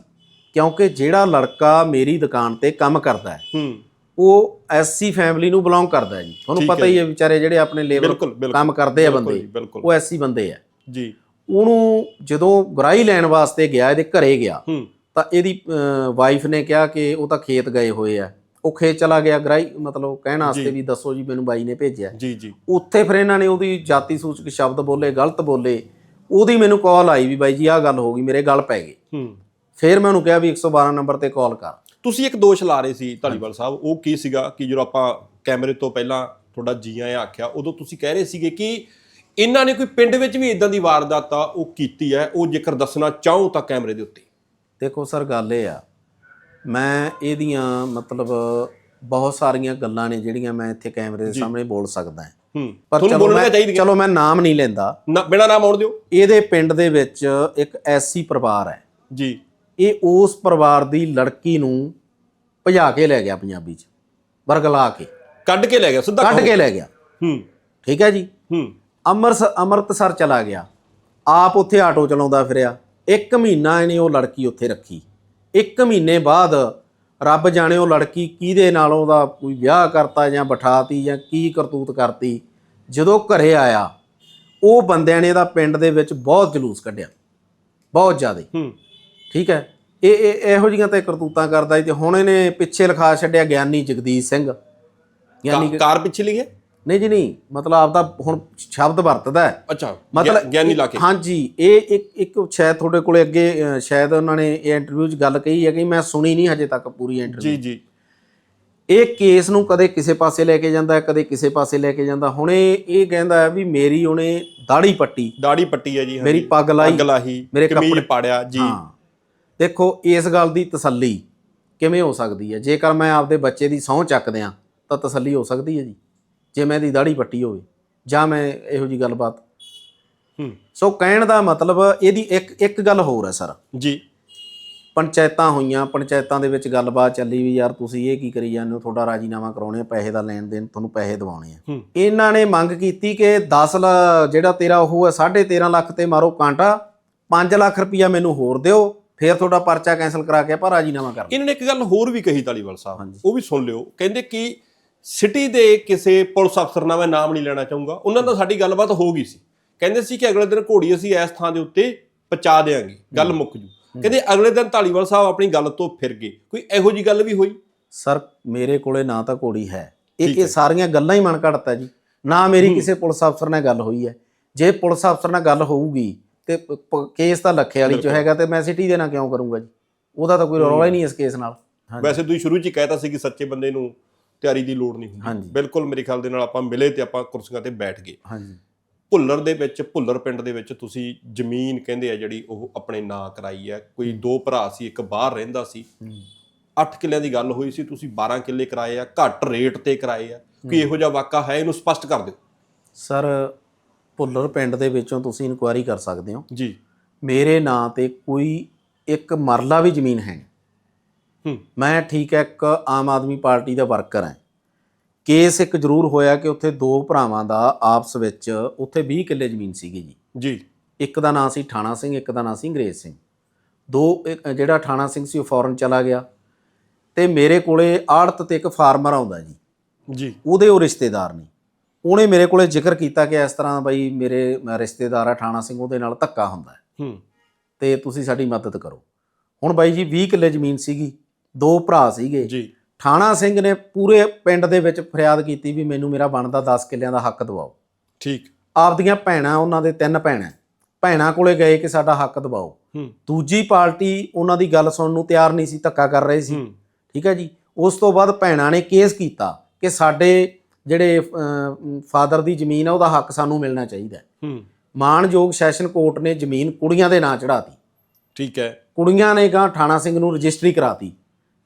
ਕਿਉਂਕਿ ਜਿਹੜਾ ਲੜਕਾ ਮੇਰੀ ਦੁਕਾਨ ਤੇ ਕੰਮ ਕਰਦਾ ਹੈ ਹੂੰ। ਉਹ ਐਸਸੀ ਫੈਮਿਲੀ ਨੂੰ ਬਿਲੋਂਗ ਕਰਦਾ ਹੈ ਜੀ। ਤੁਹਾਨੂੰ ਪਤਾ ਹੈ ਹੀ ਵਿਚਾਰੇ ਜਿਹੜੇ ਆਪਣੇ ਲੇਬਰ ਕੰਮ ਕਰਦੇ ਆ ਬੰਦੇ। ਉਹ ਐਸੀ ਬੰਦੇ ਆ। ਜੀ। ਉਹਨੂੰ ਜਦੋਂ ਗਰਾਈ ਲੈਣ ਵਾਸਤੇ ਗਿਆ ਇਹਦੇ ਘਰੇ ਗਿਆ ਤਾਂ ਇਹਦੀ ਵਾਈਫ ਨੇ ਕਿਹਾ ਕਿ ਉਹ ਤਾਂ ਖੇਤ ਗਏ ਹੋਏ ਆ। ਉਹ ਖੇਤ ਚਲਾ ਗਿਆ ਗਰਾਈ ਮਤਲਬ ਕਹਿਣ ਵਾਸਤੇ। ਵੀ ਦੱਸੋ ਜੀ ਮੈਨੂੰ ਬਾਈ ਨੇ ਭੇਜਿਆ। ਜੀ ਜੀ। ਉੱਥੇ ਫਿਰ ਇਹਨਾਂ ਨੇ ਉਹਦੀ ਜਾਤੀ ਸੂਚਕ ਸ਼ਬਦ ਬੋਲੇ ਗਲਤ ਬੋਲੇ। ਉਹਦੀ ਮੈਨੂੰ ਕਾਲ ਆਈ ਵੀ ਬਾਈ ਜੀ ਆਹ ਗੱਲ ਹੋ ਗਈ ਮੇਰੇ ਗੱਲ ਪੈ ਗਈ ਹੂੰ। ਫਿਰ ਮੈਂ ਉਹਨੂੰ ਕਿਹਾ ਵੀ 112 ਨੰਬਰ ਤੇ ਕਾਲ ਕਰ। ਤੁਸੀਂ ਇੱਕ ਦੋਸ਼ ਲਾ ਰਹੇ ਸੀ ਧਾਲੀਵਾਲ ਸਾਹਿਬ ਉਹ ਕੀ ਸੀਗਾ ਕਿ ਜਦੋਂ ਆਪਾਂ ਕੈਮਰੇ ਤੋਂ ਪਹਿਲਾਂ ਤੁਹਾਡਾ ਜੀ ਆਇਆਂ ਆਖਿਆ ਉਦੋਂ ਤੁਸੀਂ ਕਹਿ ਰਹੇ ਸੀਗੇ ਕਿ ਇਹਨਾਂ ਨੇ ਕੋਈ ਪਿੰਡ ਵਿੱਚ ਵੀ ਇਦਾਂ ਦੀ ਵਾਰਦਾਤ ਆ ਉਹ ਕੀਤੀ ਹੈ ਉਹ ਜੇਕਰ ਦੱਸਣਾ ਚਾਹੋ ਤਾਂ ਕੈਮਰੇ ਦੇ ਉੱਤੇ। ਦੇਖੋ ਸਰ ਗੱਲ ਇਹ ਆ ਮੈਂ ਇਹਦੀਆਂ ਮਤਲਬ ਬਹੁਤ ਸਾਰੀਆਂ ਗੱਲਾਂ ਨੇ ਜਿਹੜੀਆਂ ਮੈਂ ਇੱਥੇ ਕੈਮਰੇ ਦੇ ਸਾਹਮਣੇ ਬੋਲ ਸਕਦਾ ਹਾਂ। ਹੂੰ ਪਰ ਚਲੋ ਮੈਂ ਚਲੋ ਮੈਂ ਨਾਮ ਨਹੀਂ ਲੈਂਦਾ। ਬਿਨਾ ਨਾਮ ਆਉਣ ਦਿਓ। ਇਹਦੇ ਪਿੰਡ ਦੇ ਵਿੱਚ ਇੱਕ ਐਸੀ ਪਰਿਵਾਰ ਹੈ। ਜੀ। ਇਹ ਉਸ ਪਰਿਵਾਰ ਦੀ ਲੜਕੀ ਨੂੰ ਭਜਾ ਕੇ ਲੈ ਗਿਆ ਪੰਜਾਬੀ ਚ ਵਰਗਲਾ ਕੇ। ਕੱਢ ਕੇ ਲੈ ਗਿਆ ਸਿੱਧਾ ਕੱਢ। ਕੇ ਲੈ ਗਿਆ। ਹੂੰ। ਠੀਕ ਹੈ ਜੀ? ਹੂੰ। ਅੰਮ੍ਰਿਤਸਰ ਅੰਮ੍ਰਿਤਸਰ ਚਲਾ ਗਿਆ। ਆਪ ਉੱਥੇ ਆਟੋ ਚਲਾਉਂਦਾ ਫਿਰਿਆ। ਇੱਕ ਮਹੀਨਾ ਇਹਨੇ ਉਹ ਲੜਕੀ ਉੱਥੇ ਰੱਖੀ। ਇੱਕ ਮਹੀਨੇ ਬਾਅਦ ਰੱਬ ਜਾਣੇ ਉਹ ਲੜਕੀ ਕਿਹਦੇ ਨਾਲ ਉਹਦਾ ਕੋਈ ਵਿਆਹ ਕਰਤਾ ਜਾਂ ਬਿਠਾਤੀ ਜਾਂ ਕੀ ਕਰਤੂਤ ਕਰਤੀ। ਜਦੋਂ ਘਰੇ ਆਇਆ ਉਹ ਬੰਦਿਆਂ ਨੇ ਇਹਦਾ ਪਿੰਡ ਦੇ ਵਿੱਚ ਬਹੁਤ ਜਲੂਸ ਕੱਢਿਆ। ਬਹੁਤ ਜ਼ਿਆਦਾ। ਹੂੰ। ਠੀਕ ਹੈ। ਇਹ ਇਹ ਇਹੋ ਜਿਹੀਆਂ ਤੇ ਕਰਤੂਤਾਂ ਕਰਦਾ ਸੀ ਤੇ ਹੁਣ ਇਹਨੇ ਪਿੱਛੇ ਲਿਖਾ ਛੱਡਿਆ ਗਿਆਨੀ ਜਗਦੀਸ਼ ਸਿੰਘ। ਗਿਆਨੀ ਕਾਰ ਪਿੱਛੇ ਹੈ? ਨਹੀਂ ਜੀ ਨਹੀਂ ਮਤਲਬ ਆਪਦਾ ਹੁਣ ਸ਼ਬਦ ਵਰਤਦਾ ਹੈ। ਅੱਛਾ ਮਤਲਬ ਗਿਆਨੀ ਲਾ ਕੇ। ਹਾਂਜੀ ਇਹ ਇੱਕ ਇੱਕ ਸ਼ਾਇਦ ਤੁਹਾਡੇ ਕੋਲੇ ਅੱਗੇ ਸ਼ਾਇਦ ਉਹਨਾਂ ਨੇ ਇਹ ਇੰਟਰਵਿਊ 'ਚ ਗੱਲ ਕਹੀ ਹੈ ਕਿ ਮੈਂ ਸੁਣੀ ਨਹੀਂ ਹਜੇ ਤੱਕ ਪੂਰੀ ਜੀ ਇੰਟਰਵਿਊ ਜੀ। ਇਹ ਕੇਸ ਨੂੰ ਕਦੇ ਕਿਸੇ ਪਾਸੇ ਲੈ ਕੇ ਜਾਂਦਾ ਹੈ ਕਦੇ ਕਿਸੇ ਪਾਸੇ ਲੈ ਕੇ ਜਾਂਦਾ। ਹੁਣ ਇਹ ਇਹ ਕਹਿੰਦਾ ਹੈ ਵੀ ਮੇਰੀ ਉਹਨੇ ਦਾੜੀ ਪੱਟੀ। ਦਾੜੀ ਪੱਟੀ ਹੈ ਜੀ। ਮੇਰੀ ਪੱਗ ਲਾਈ ਪੱਗ ਲਾਹੀ ਮੇਰੇ ਕੱਪੜੇ- ਪਾੜਿਆ ਜੀ। ਦੇਖੋ ਇਸ ਗੱਲ ਦੀ ਤਸੱਲੀ ਕਿਵੇਂ ਹੋ ਸਕਦੀ ਹੈ? ਜੇਕਰ ਮੈਂ ਆਪਦੇ ਬੱਚੇ ਦੀ ਸਹੁੰ ਚੱਕਦਿਆਂ ਤਾਂ ਤਸੱਲੀ ਹੋ ਸਕਦੀ ਹੈ ਜੀ। ਜੇ ਮੈਂ ਦੀ ਦਾੜੀ ਪੱਟੀ ਹੋਵੇ ਜਾਂ ਮੈਂ ਇਹੋ ਜੀ ਗੱਲਬਾਤ। ਹੂੰ। ਸੋ ਕਹਿਣ ਦਾ ਮਤਲਬ ਇਹਦੀ ਇੱਕ ਇੱਕ ਗੱਲ ਹੋਰ ਹੈ ਸਰ। ਜੀ। ਪੰਚਾਇਤਾਂ ਹੋਈਆਂ ਪੰਚਾਇਤਾਂ ਦੇ ਵਿੱਚ ਗੱਲਬਾਤ ਚੱਲੀ ਵੀ ਯਾਰ ਤੁਸੀਂ ਇਹ ਕੀ ਕਰੀ ਜਾਂਦੇ ਹੋ? ਤੁਹਾਡਾ ਰਾਜੀਨਾਮਾ ਕਰਾਉਣੇ ਆ ਪੈਸੇ ਦਾ ਲੈਣ ਦੇਣ ਤੁਹਾਨੂੰ ਪੈਸੇ ਦਿਵਾਉਣੇ ਆ। ਇਹਨਾਂ ਨੇ ਮੰਗ ਕੀਤੀ ਕਿ 10 ਲ- ਜਿਹੜਾ ਤੇਰਾ ਉਹ ਹੈ 13.5 ਲੱਖ ਤੇ ਮਾਰੋ ਕਾਂਟਾ 5 ਲੱਖ ਰੁਪਇਆ ਮੈਨੂੰ ਹੋਰ ਦਿਓ। ਫਿਰ ਤੁਹਾਡਾ ਪਰਚਾ ਕੈਨਸਲ ਕਰਾ ਕੇ ਆਪਾਂ ਰਾਜੀਨਾਮਾ ਕਰ ਇਹਨਾਂ ਨੇ ਇੱਕ ਗੱਲ ਹੋਰ ਵੀ ਕਹੀ ਤਾਲੀਵਾਲ ਸਾਹਿਬ। ਉਹ ਵੀ ਸੁਣ ਲਿਓ। ਕਹਿੰਦੇ ਕਿ ਸਿਟੀ ਦੇ ਕਿਸੇ ਪੁਲਿਸ ਅਫਸਰ ਨਾਲ ਮੈਂ ਨਾਮ ਨਹੀਂ ਲੈਣਾ ਚਾਹੂੰਗਾ। ਉਹਨਾਂ ਨਾਲ ਸਾਡੀ ਗੱਲਬਾਤ ਹੋ ਗਈ ਸੀ। ਕਹਿੰਦੇ ਸੀ ਕਿ ਅਗਲੇ ਦਿਨ ਘੋੜੀ ਅਸੀਂ ਇਸ ਥਾਂ ਦੇ ਉੱਤੇ ਪਹੁੰਚਾ ਦੇਾਂਗੇ ਗੱਲ ਮੁੱਕ ਜੂ। ਕਹਿੰਦੇ ਅਗਲੇ ਦਿਨ ਤਾਲੀਵਾਲ ਸਾਹਿਬ ਆਪਣੀ ਗੱਲ ਤੋਂ ਫਿਰ ਗਏ। ਕੋਈ ਇਹੋ ਜੀ ਗੱਲ ਵੀ ਹੋਈ? ਸਰ ਮੇਰੇ ਕੋਲੇ ਨਾ ਤਾਂ ਘੋੜੀ ਹੈ। ਇਹ ਇਹ। ਸਾਰੀਆਂ ਗੱਲਾਂ ਹੀ ਮਨ ਘੜਤਾ ਜੀ। ਨਾ ਮੇਰੀ ਕਿਸੇ ਪੁਲਿਸ ਅਫਸਰ ਨਾਲ ਗੱਲ ਹੋਈ ਹੈ। ਜੇ ਪੁਲਿਸ ਅਫਸਰ ਨਾਲ ਗੱਲ ਹੋਊਗੀ ਤੇ ਕੇਸ ਤਾਂ ਲੱਖੇ ਵਾਲੀ ਚ। ਹੈਗਾ ਤੇ ਮੈਂ ਸਿਟੀ ਦੇ ਨਾਲ ਕਿਉਂ ਕਰੂੰਗਾ ਜੀ? ਉਹਦਾ ਤਾਂ ਕੋਈ ਰੌਲਾ ਹੀ ਨਹੀਂ ਇਸ ਕੇਸ ਨਾਲ। ਵੈਸੇ ਤੁਸੀਂ ਸ਼ੁਰੂ 'ਚ ਹੀ ਕਹਿਤਾ ਸੀ ਕਿ ਸੱਚੇ ਬੰਦੇ ਨੂੰ ਤਿਆਰੀ ਦੀ ਲੋੜ ਨਹੀਂ ਹੁੰਦੀ। ਬਿਲਕੁਲ ਮੇਰੇ ਖਿਆਲ ਦੇ ਨਾਲ ਆਪਾਂ ਮਿਲੇ ਤੇ ਆਪਾਂ ਕੁਰਸੀਆਂ ਤੇ ਬੈਠ ਗਏ। ਹਾਂਜੀ। ਭੁੱਲਰ ਦੇ ਵਿੱਚ ਭੁੱਲਰ ਪਿੰਡ ਦੇ ਵਿੱਚ ਤੁਸੀਂ ਜ਼ਮੀਨ ਕਹਿੰਦੇ ਆ ਜਿਹੜੀ ਉਹ ਆਪਣੇ ਨਾਂ ਕਰਾਈ ਹੈ। ਕੋਈ ਦੋ ਭਰਾ ਸੀ ਇੱਕ ਬਾਹਰ ਰਹਿੰਦਾ ਸੀ। 8 ਕਿੱਲਿਆਂ ਦੀ ਗੱਲ ਹੋਈ ਸੀ ਤੁਸੀਂ 12 ਕਿੱਲੇ ਕਰਾਏ ਆ ਘੱਟ ਰੇਟ ਤੇ ਕਰਾਏ ਆ। ਕੋਈ ਇਹੋ ਜਿਹਾ ਵਾਕਾ ਹੈ ਇਹਨੂੰ ਸਪਸ਼ਟ ਕਰ ਦਿਓ। ਸਰ ਭੁੱਲਰ ਪਿੰਡ ਦੇ ਵਿੱਚੋਂ ਤੁਸੀਂ ਇਨਕੁਆਇਰੀ ਕਰ ਸਕਦੇ ਹੋ। ਜੀ। ਮੇਰੇ ਨਾਂ ਤੇ ਕੋਈ ਇੱਕ ਮਰਲਾ ਵੀ ਜ਼ਮੀਨ ਹੈ ਨਹੀਂ। ਹੂੰ। ਮੈਂ ਠੀਕ ਹੈ ਇੱਕ ਆਮ ਆਦਮੀ ਪਾਰਟੀ ਦਾ ਵਰਕਰ ਹਾਂ। ਕੇਸ ਇੱਕ ਜ਼ਰੂਰ ਹੋਇਆ ਕਿ ਉੱਥੇ ਦੋ ਭਰਾਵਾਂ ਦਾ ਆਪਸ ਵਿੱਚ ਉੱਥੇ 20 ਕਿੱਲੇ ਜ਼ਮੀਨ ਸੀਗੀ ਜੀ। ਜੀ। ਇੱਕ ਦਾ ਨਾਂ ਸੀ ਠਾਣਾ ਸਿੰਘ ਇੱਕ ਦਾ ਨਾਂ ਸੀ ਅੰਗਰੇਜ਼ ਸਿੰਘ। ਦੋ ਇੱਕ ਜਿਹੜਾ ਠਾਣਾ ਸਿੰਘ ਸੀ ਉਹ ਫੌਰਨ ਚਲਾ ਗਿਆ ਤੇ ਮੇਰੇ ਕੋਲੇ ਆੜਤ ਤੇ ਇੱਕ ਫਾਰਮਰ ਆਉਂਦਾ ਜੀ। ਜੀ। ਉਹਦੇ ਉਹ ਰਿਸ਼ਤੇਦਾਰ ਨੇ। ਉਹਨੇ ਮੇਰੇ ਕੋਲੇ ਜ਼ਿਕਰ ਕੀਤਾ ਕਿ ਇਸ ਤਰ੍ਹਾਂ ਬਈ ਮੇਰੇ ਰਿਸ਼ਤੇਦਾਰ ਆ ਠਾਣਾ ਸਿੰਘ ਉਹਦੇ ਨਾਲ ਧੱਕਾ ਹੁੰਦਾ ਹੈ। ਹੂੰ। ਤੇ ਤੁਸੀਂ ਸਾਡੀ ਮਦਦ ਕਰੋ। ਹੁਣ ਬਾਈ ਜੀ 20 ਕਿੱਲੇ ਜ਼ਮੀਨ ਸੀਗੀ ਦੋ ਭਰਾ ਸੀਗੇ। ਜੀ। ਠਾਣਾ ਸਿੰਘ ਨੇ ਪੂਰੇ ਪਿੰਡ ਦੇ ਵਿੱਚ ਫਰਿਆਦ ਕੀਤੀ ਵੀ ਮੈਨੂੰ ਮੇਰਾ ਬਣਦਾ 10 ਕਿੱਲਿਆਂ ਦਾ ਹੱਕ ਦਿਵਾਓ। ਠੀਕ। ਆਪਦੀਆਂ ਭੈਣਾਂ ਉਹਨਾਂ ਦੇ ਤਿੰਨ ਭੈਣਾਂ ਭੈਣਾਂ ਕੋਲੇ ਗਏ ਕਿ ਸਾਡਾ ਹੱਕ ਦਿਵਾਓ। ਹੂੰ। ਦੂਜੀ ਪਾਰਟੀ ਉਹਨਾਂ ਦੀ ਗੱਲ ਸੁਣਨ ਨੂੰ ਤਿਆਰ ਨਹੀਂ ਸੀ ਧੱਕਾ ਕਰ ਰਹੇ ਸੀ। ਠੀਕ ਹੈ ਜੀ? ਉਸ ਤੋਂ ਬਾਅਦ ਭੈਣਾਂ ਨੇ ਕੇਸ ਕੀਤਾ ਕਿ ਸਾਡੇ ਜਿਹੜੇ ਫਾਦਰ ਦੀ ਜ਼ਮੀਨ ਆ ਉਹਦਾ ਹੱਕ ਸਾਨੂੰ ਮਿਲਣਾ ਚਾਹੀਦਾ ਹੈ। ਮਾਣਯੋਗ ਸੈਸ਼ਨ ਕੋਰਟ ਨੇ ਜ਼ਮੀਨ ਕੁੜੀਆਂ ਦੇ ਨਾਂ ਚੜਾਤੀ ਠੀਕ ਹੈ। ਕੁੜੀਆਂ ਨੇ ਗਾਂ ਠਾਣਾ ਸਿੰਘ ਨੂੰ ਰਜਿਸਟਰੀ ਕਰਾਤੀ।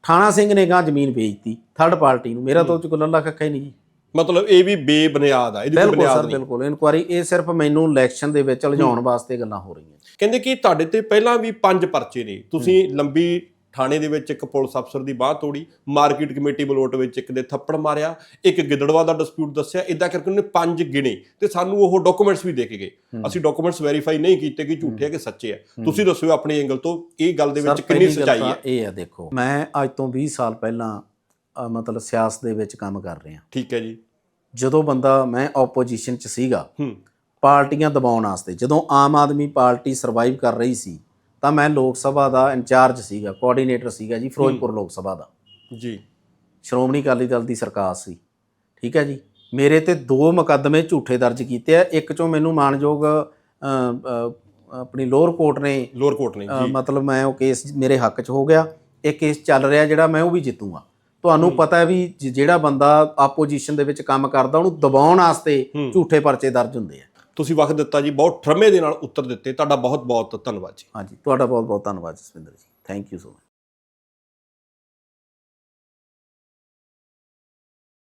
ਠਾਣਾ ਸਿੰਘ ਨੇ ਗਾਂ ਜ਼ਮੀਨ ਵੇਚਤੀ ਥਰਡ ਪਾਰਟੀ ਨੂੰ। ਮੇਰਾ ਤਾਂ ਉਹ ਚ ਕੋਈ ਲੱਲਾ ਕੱਖਾ ਹੀ ਨਹੀਂ ਜੀ। ਮਤਲਬ ਇਹ ਵੀ ਬੇਬੁਨਿਆਦ ਆ ਇਹਦੀ ਕੋਈ ਬੁਨਿਆਦ ਨਹੀਂ। ਬਿਲਕੁਲ। ਇਨਕੁਆਰੀ ਇਹ ਸਿਰਫ ਮੈਨੂੰ ਇਲੈਕਸ਼ਨ ਦੇ ਵਿੱਚ ਲਿਜਾਉਣ ਵਾਸਤੇ ਗੱਲਾਂ ਹੋ ਰਹੀਆਂ। ਕਹਿੰਦੇ ਕਿ ਤੁਹਾਡੇ ਤੇ ਪਹਿਲਾਂ ਵੀ ਪੰਜ ਪਰਚੇ ਨੇ। ਤੁਸੀਂ ਲੰਬੀ ਥਾਣੇ ਦੇ ਵਿੱਚ ਇੱਕ ਪੁਲਿਸ ਅਫਸਰ ਦੀ ਬਾਹ ਤੋੜੀ ਮਾਰਕੀਟ ਕਮੇਟੀ ਬਲੋਟ ਵਿੱਚ ਇੱਕ ਦੇ ਥੱਪੜ ਮਾਰਿਆ ਇੱਕ ਗਿੱਦੜਵਾ ਦਾ ਡਿਸਪਿਊਟ ਦੱਸਿਆ ਇਦਾਂ ਕਰਕੇ ਉਹਨੇ ਪੰਜ ਗਿਣੇ ਤੇ ਸਾਨੂੰ ਉਹ ਡਾਕੂਮੈਂਟਸ ਵੀ ਦੇ ਕੇ ਗਏ। ਅਸੀਂ ਡਾਕੂਮੈਂਟਸ ਵੈਰੀਫਾਈ ਨਹੀਂ ਕੀਤੇ ਕਿ ਝੂਠੇ ਆ ਕਿ ਸੱਚੇ ਆ। ਤੁਸੀਂ ਦੱਸਿਓ ਆਪਣੇ ਐਂਗਲ ਤੋਂ ਇਹ ਗੱਲ ਦੇ ਵਿੱਚ ਕਿੰਨੀ ਸੱਚਾਈ ਹੈ ਇਹ ਹੈ ਦੇਖੋ ਮੈਂ ਅੱਜ ਤੋਂ 20 ਸਾਲ ਪਹਿਲਾਂ ਮਤਲਬ ਸਿਆਸਤ ਦੇ ਵਿੱਚ ਕੰਮ ਕਰ ਰਿਹਾ। ਠੀਕ ਹੈ ਜੀ। ਜਦੋਂ ਬੰਦਾ ਮੈਂ ਆਪੋਜੀਸ਼ਨ 'ਚ ਸੀਗਾ ਹੂੰ। ਪਾਰਟੀਆਂ ਦਬਾਉਣ ਵਾਸਤੇ ਜਦੋਂ ਆਮ ਆਦਮੀ ਪਾਰਟੀ ਸਰਵਾਈਵ ਕਰ ਰਹੀ ਸੀ ਤਾਂ ਮੈਂ ਲੋਕ ਸਭਾ ਦਾ ਇੰਚਾਰਜ ਸੀਗਾ ਕੋਆਰਡੀਨੇਟਰ ਸੀਗਾ ਜੀ ਫਿਰੋਜ਼ਪੁਰ ਲੋਕ ਸਭਾ ਦਾ। ਜੀ। ਸ਼੍ਰੋਮਣੀ ਅਕਾਲੀ ਦਲ ਦੀ ਸਰਕਾਰ ਸੀ। ਠੀਕ ਹੈ ਜੀ? ਮੇਰੇ ਤੇ ਦੋ ਮੁਕੱਦਮੇ ਝੂਠੇ ਦਰਜ ਕੀਤੇ ਆ। ਇੱਕ ਚੋਂ ਮੈਨੂੰ ਮਾਨਯੋਗ ਆਪਣੀ ਲੋਅਰ ਕੋਰਟ ਨੇ ਲੋਅਰ ਕੋਰਟ ਨੇ ਜੀ। ਮਤਲਬ ਮੈਂ ਉਹ ਕੇਸ ਮੇਰੇ ਹੱਕ 'ਚ ਹੋ ਗਿਆ। ਇਹ ਕੇਸ ਚੱਲ ਰਿਹਾ ਜਿਹੜਾ ਮੈਂ ਉਹ ਵੀ ਜਿੱਤੂਗਾ। ਤੁਹਾਨੂੰ ਪਤਾ ਹੈ ਵੀ ਜਿਹੜਾ ਬੰਦਾ ਆਪੋਜੀਸ਼ਨ ਦੇ ਵਿੱਚ ਕੰਮ ਕਰਦਾ ਉਹਨੂੰ ਦਬਾਉਣ ਵਾਸਤੇ। ਝੂਠੇ ਪਰਚੇ ਦਰਜ ਹੁੰਦੇ ਆ। ਤੁਸੀਂ ਵਕਤ ਦਿੱਤਾ ਜੀ, ਬਹੁਤ ਠਰਮੇ ਦੇ ਨਾਲ ਉੱਤਰ ਦਿੱਤੇ। ਤੁਹਾਡਾ ਬਹੁਤ ਬਹੁਤ ਧੰਨਵਾਦ ਜੀ। ਹਾਂਜੀ, ਤੁਹਾਡਾ ਬਹੁਤ ਬਹੁਤ ਧੰਨਵਾਦ ਜਸਵਿੰਦਰ ਜੀ। Thank you so much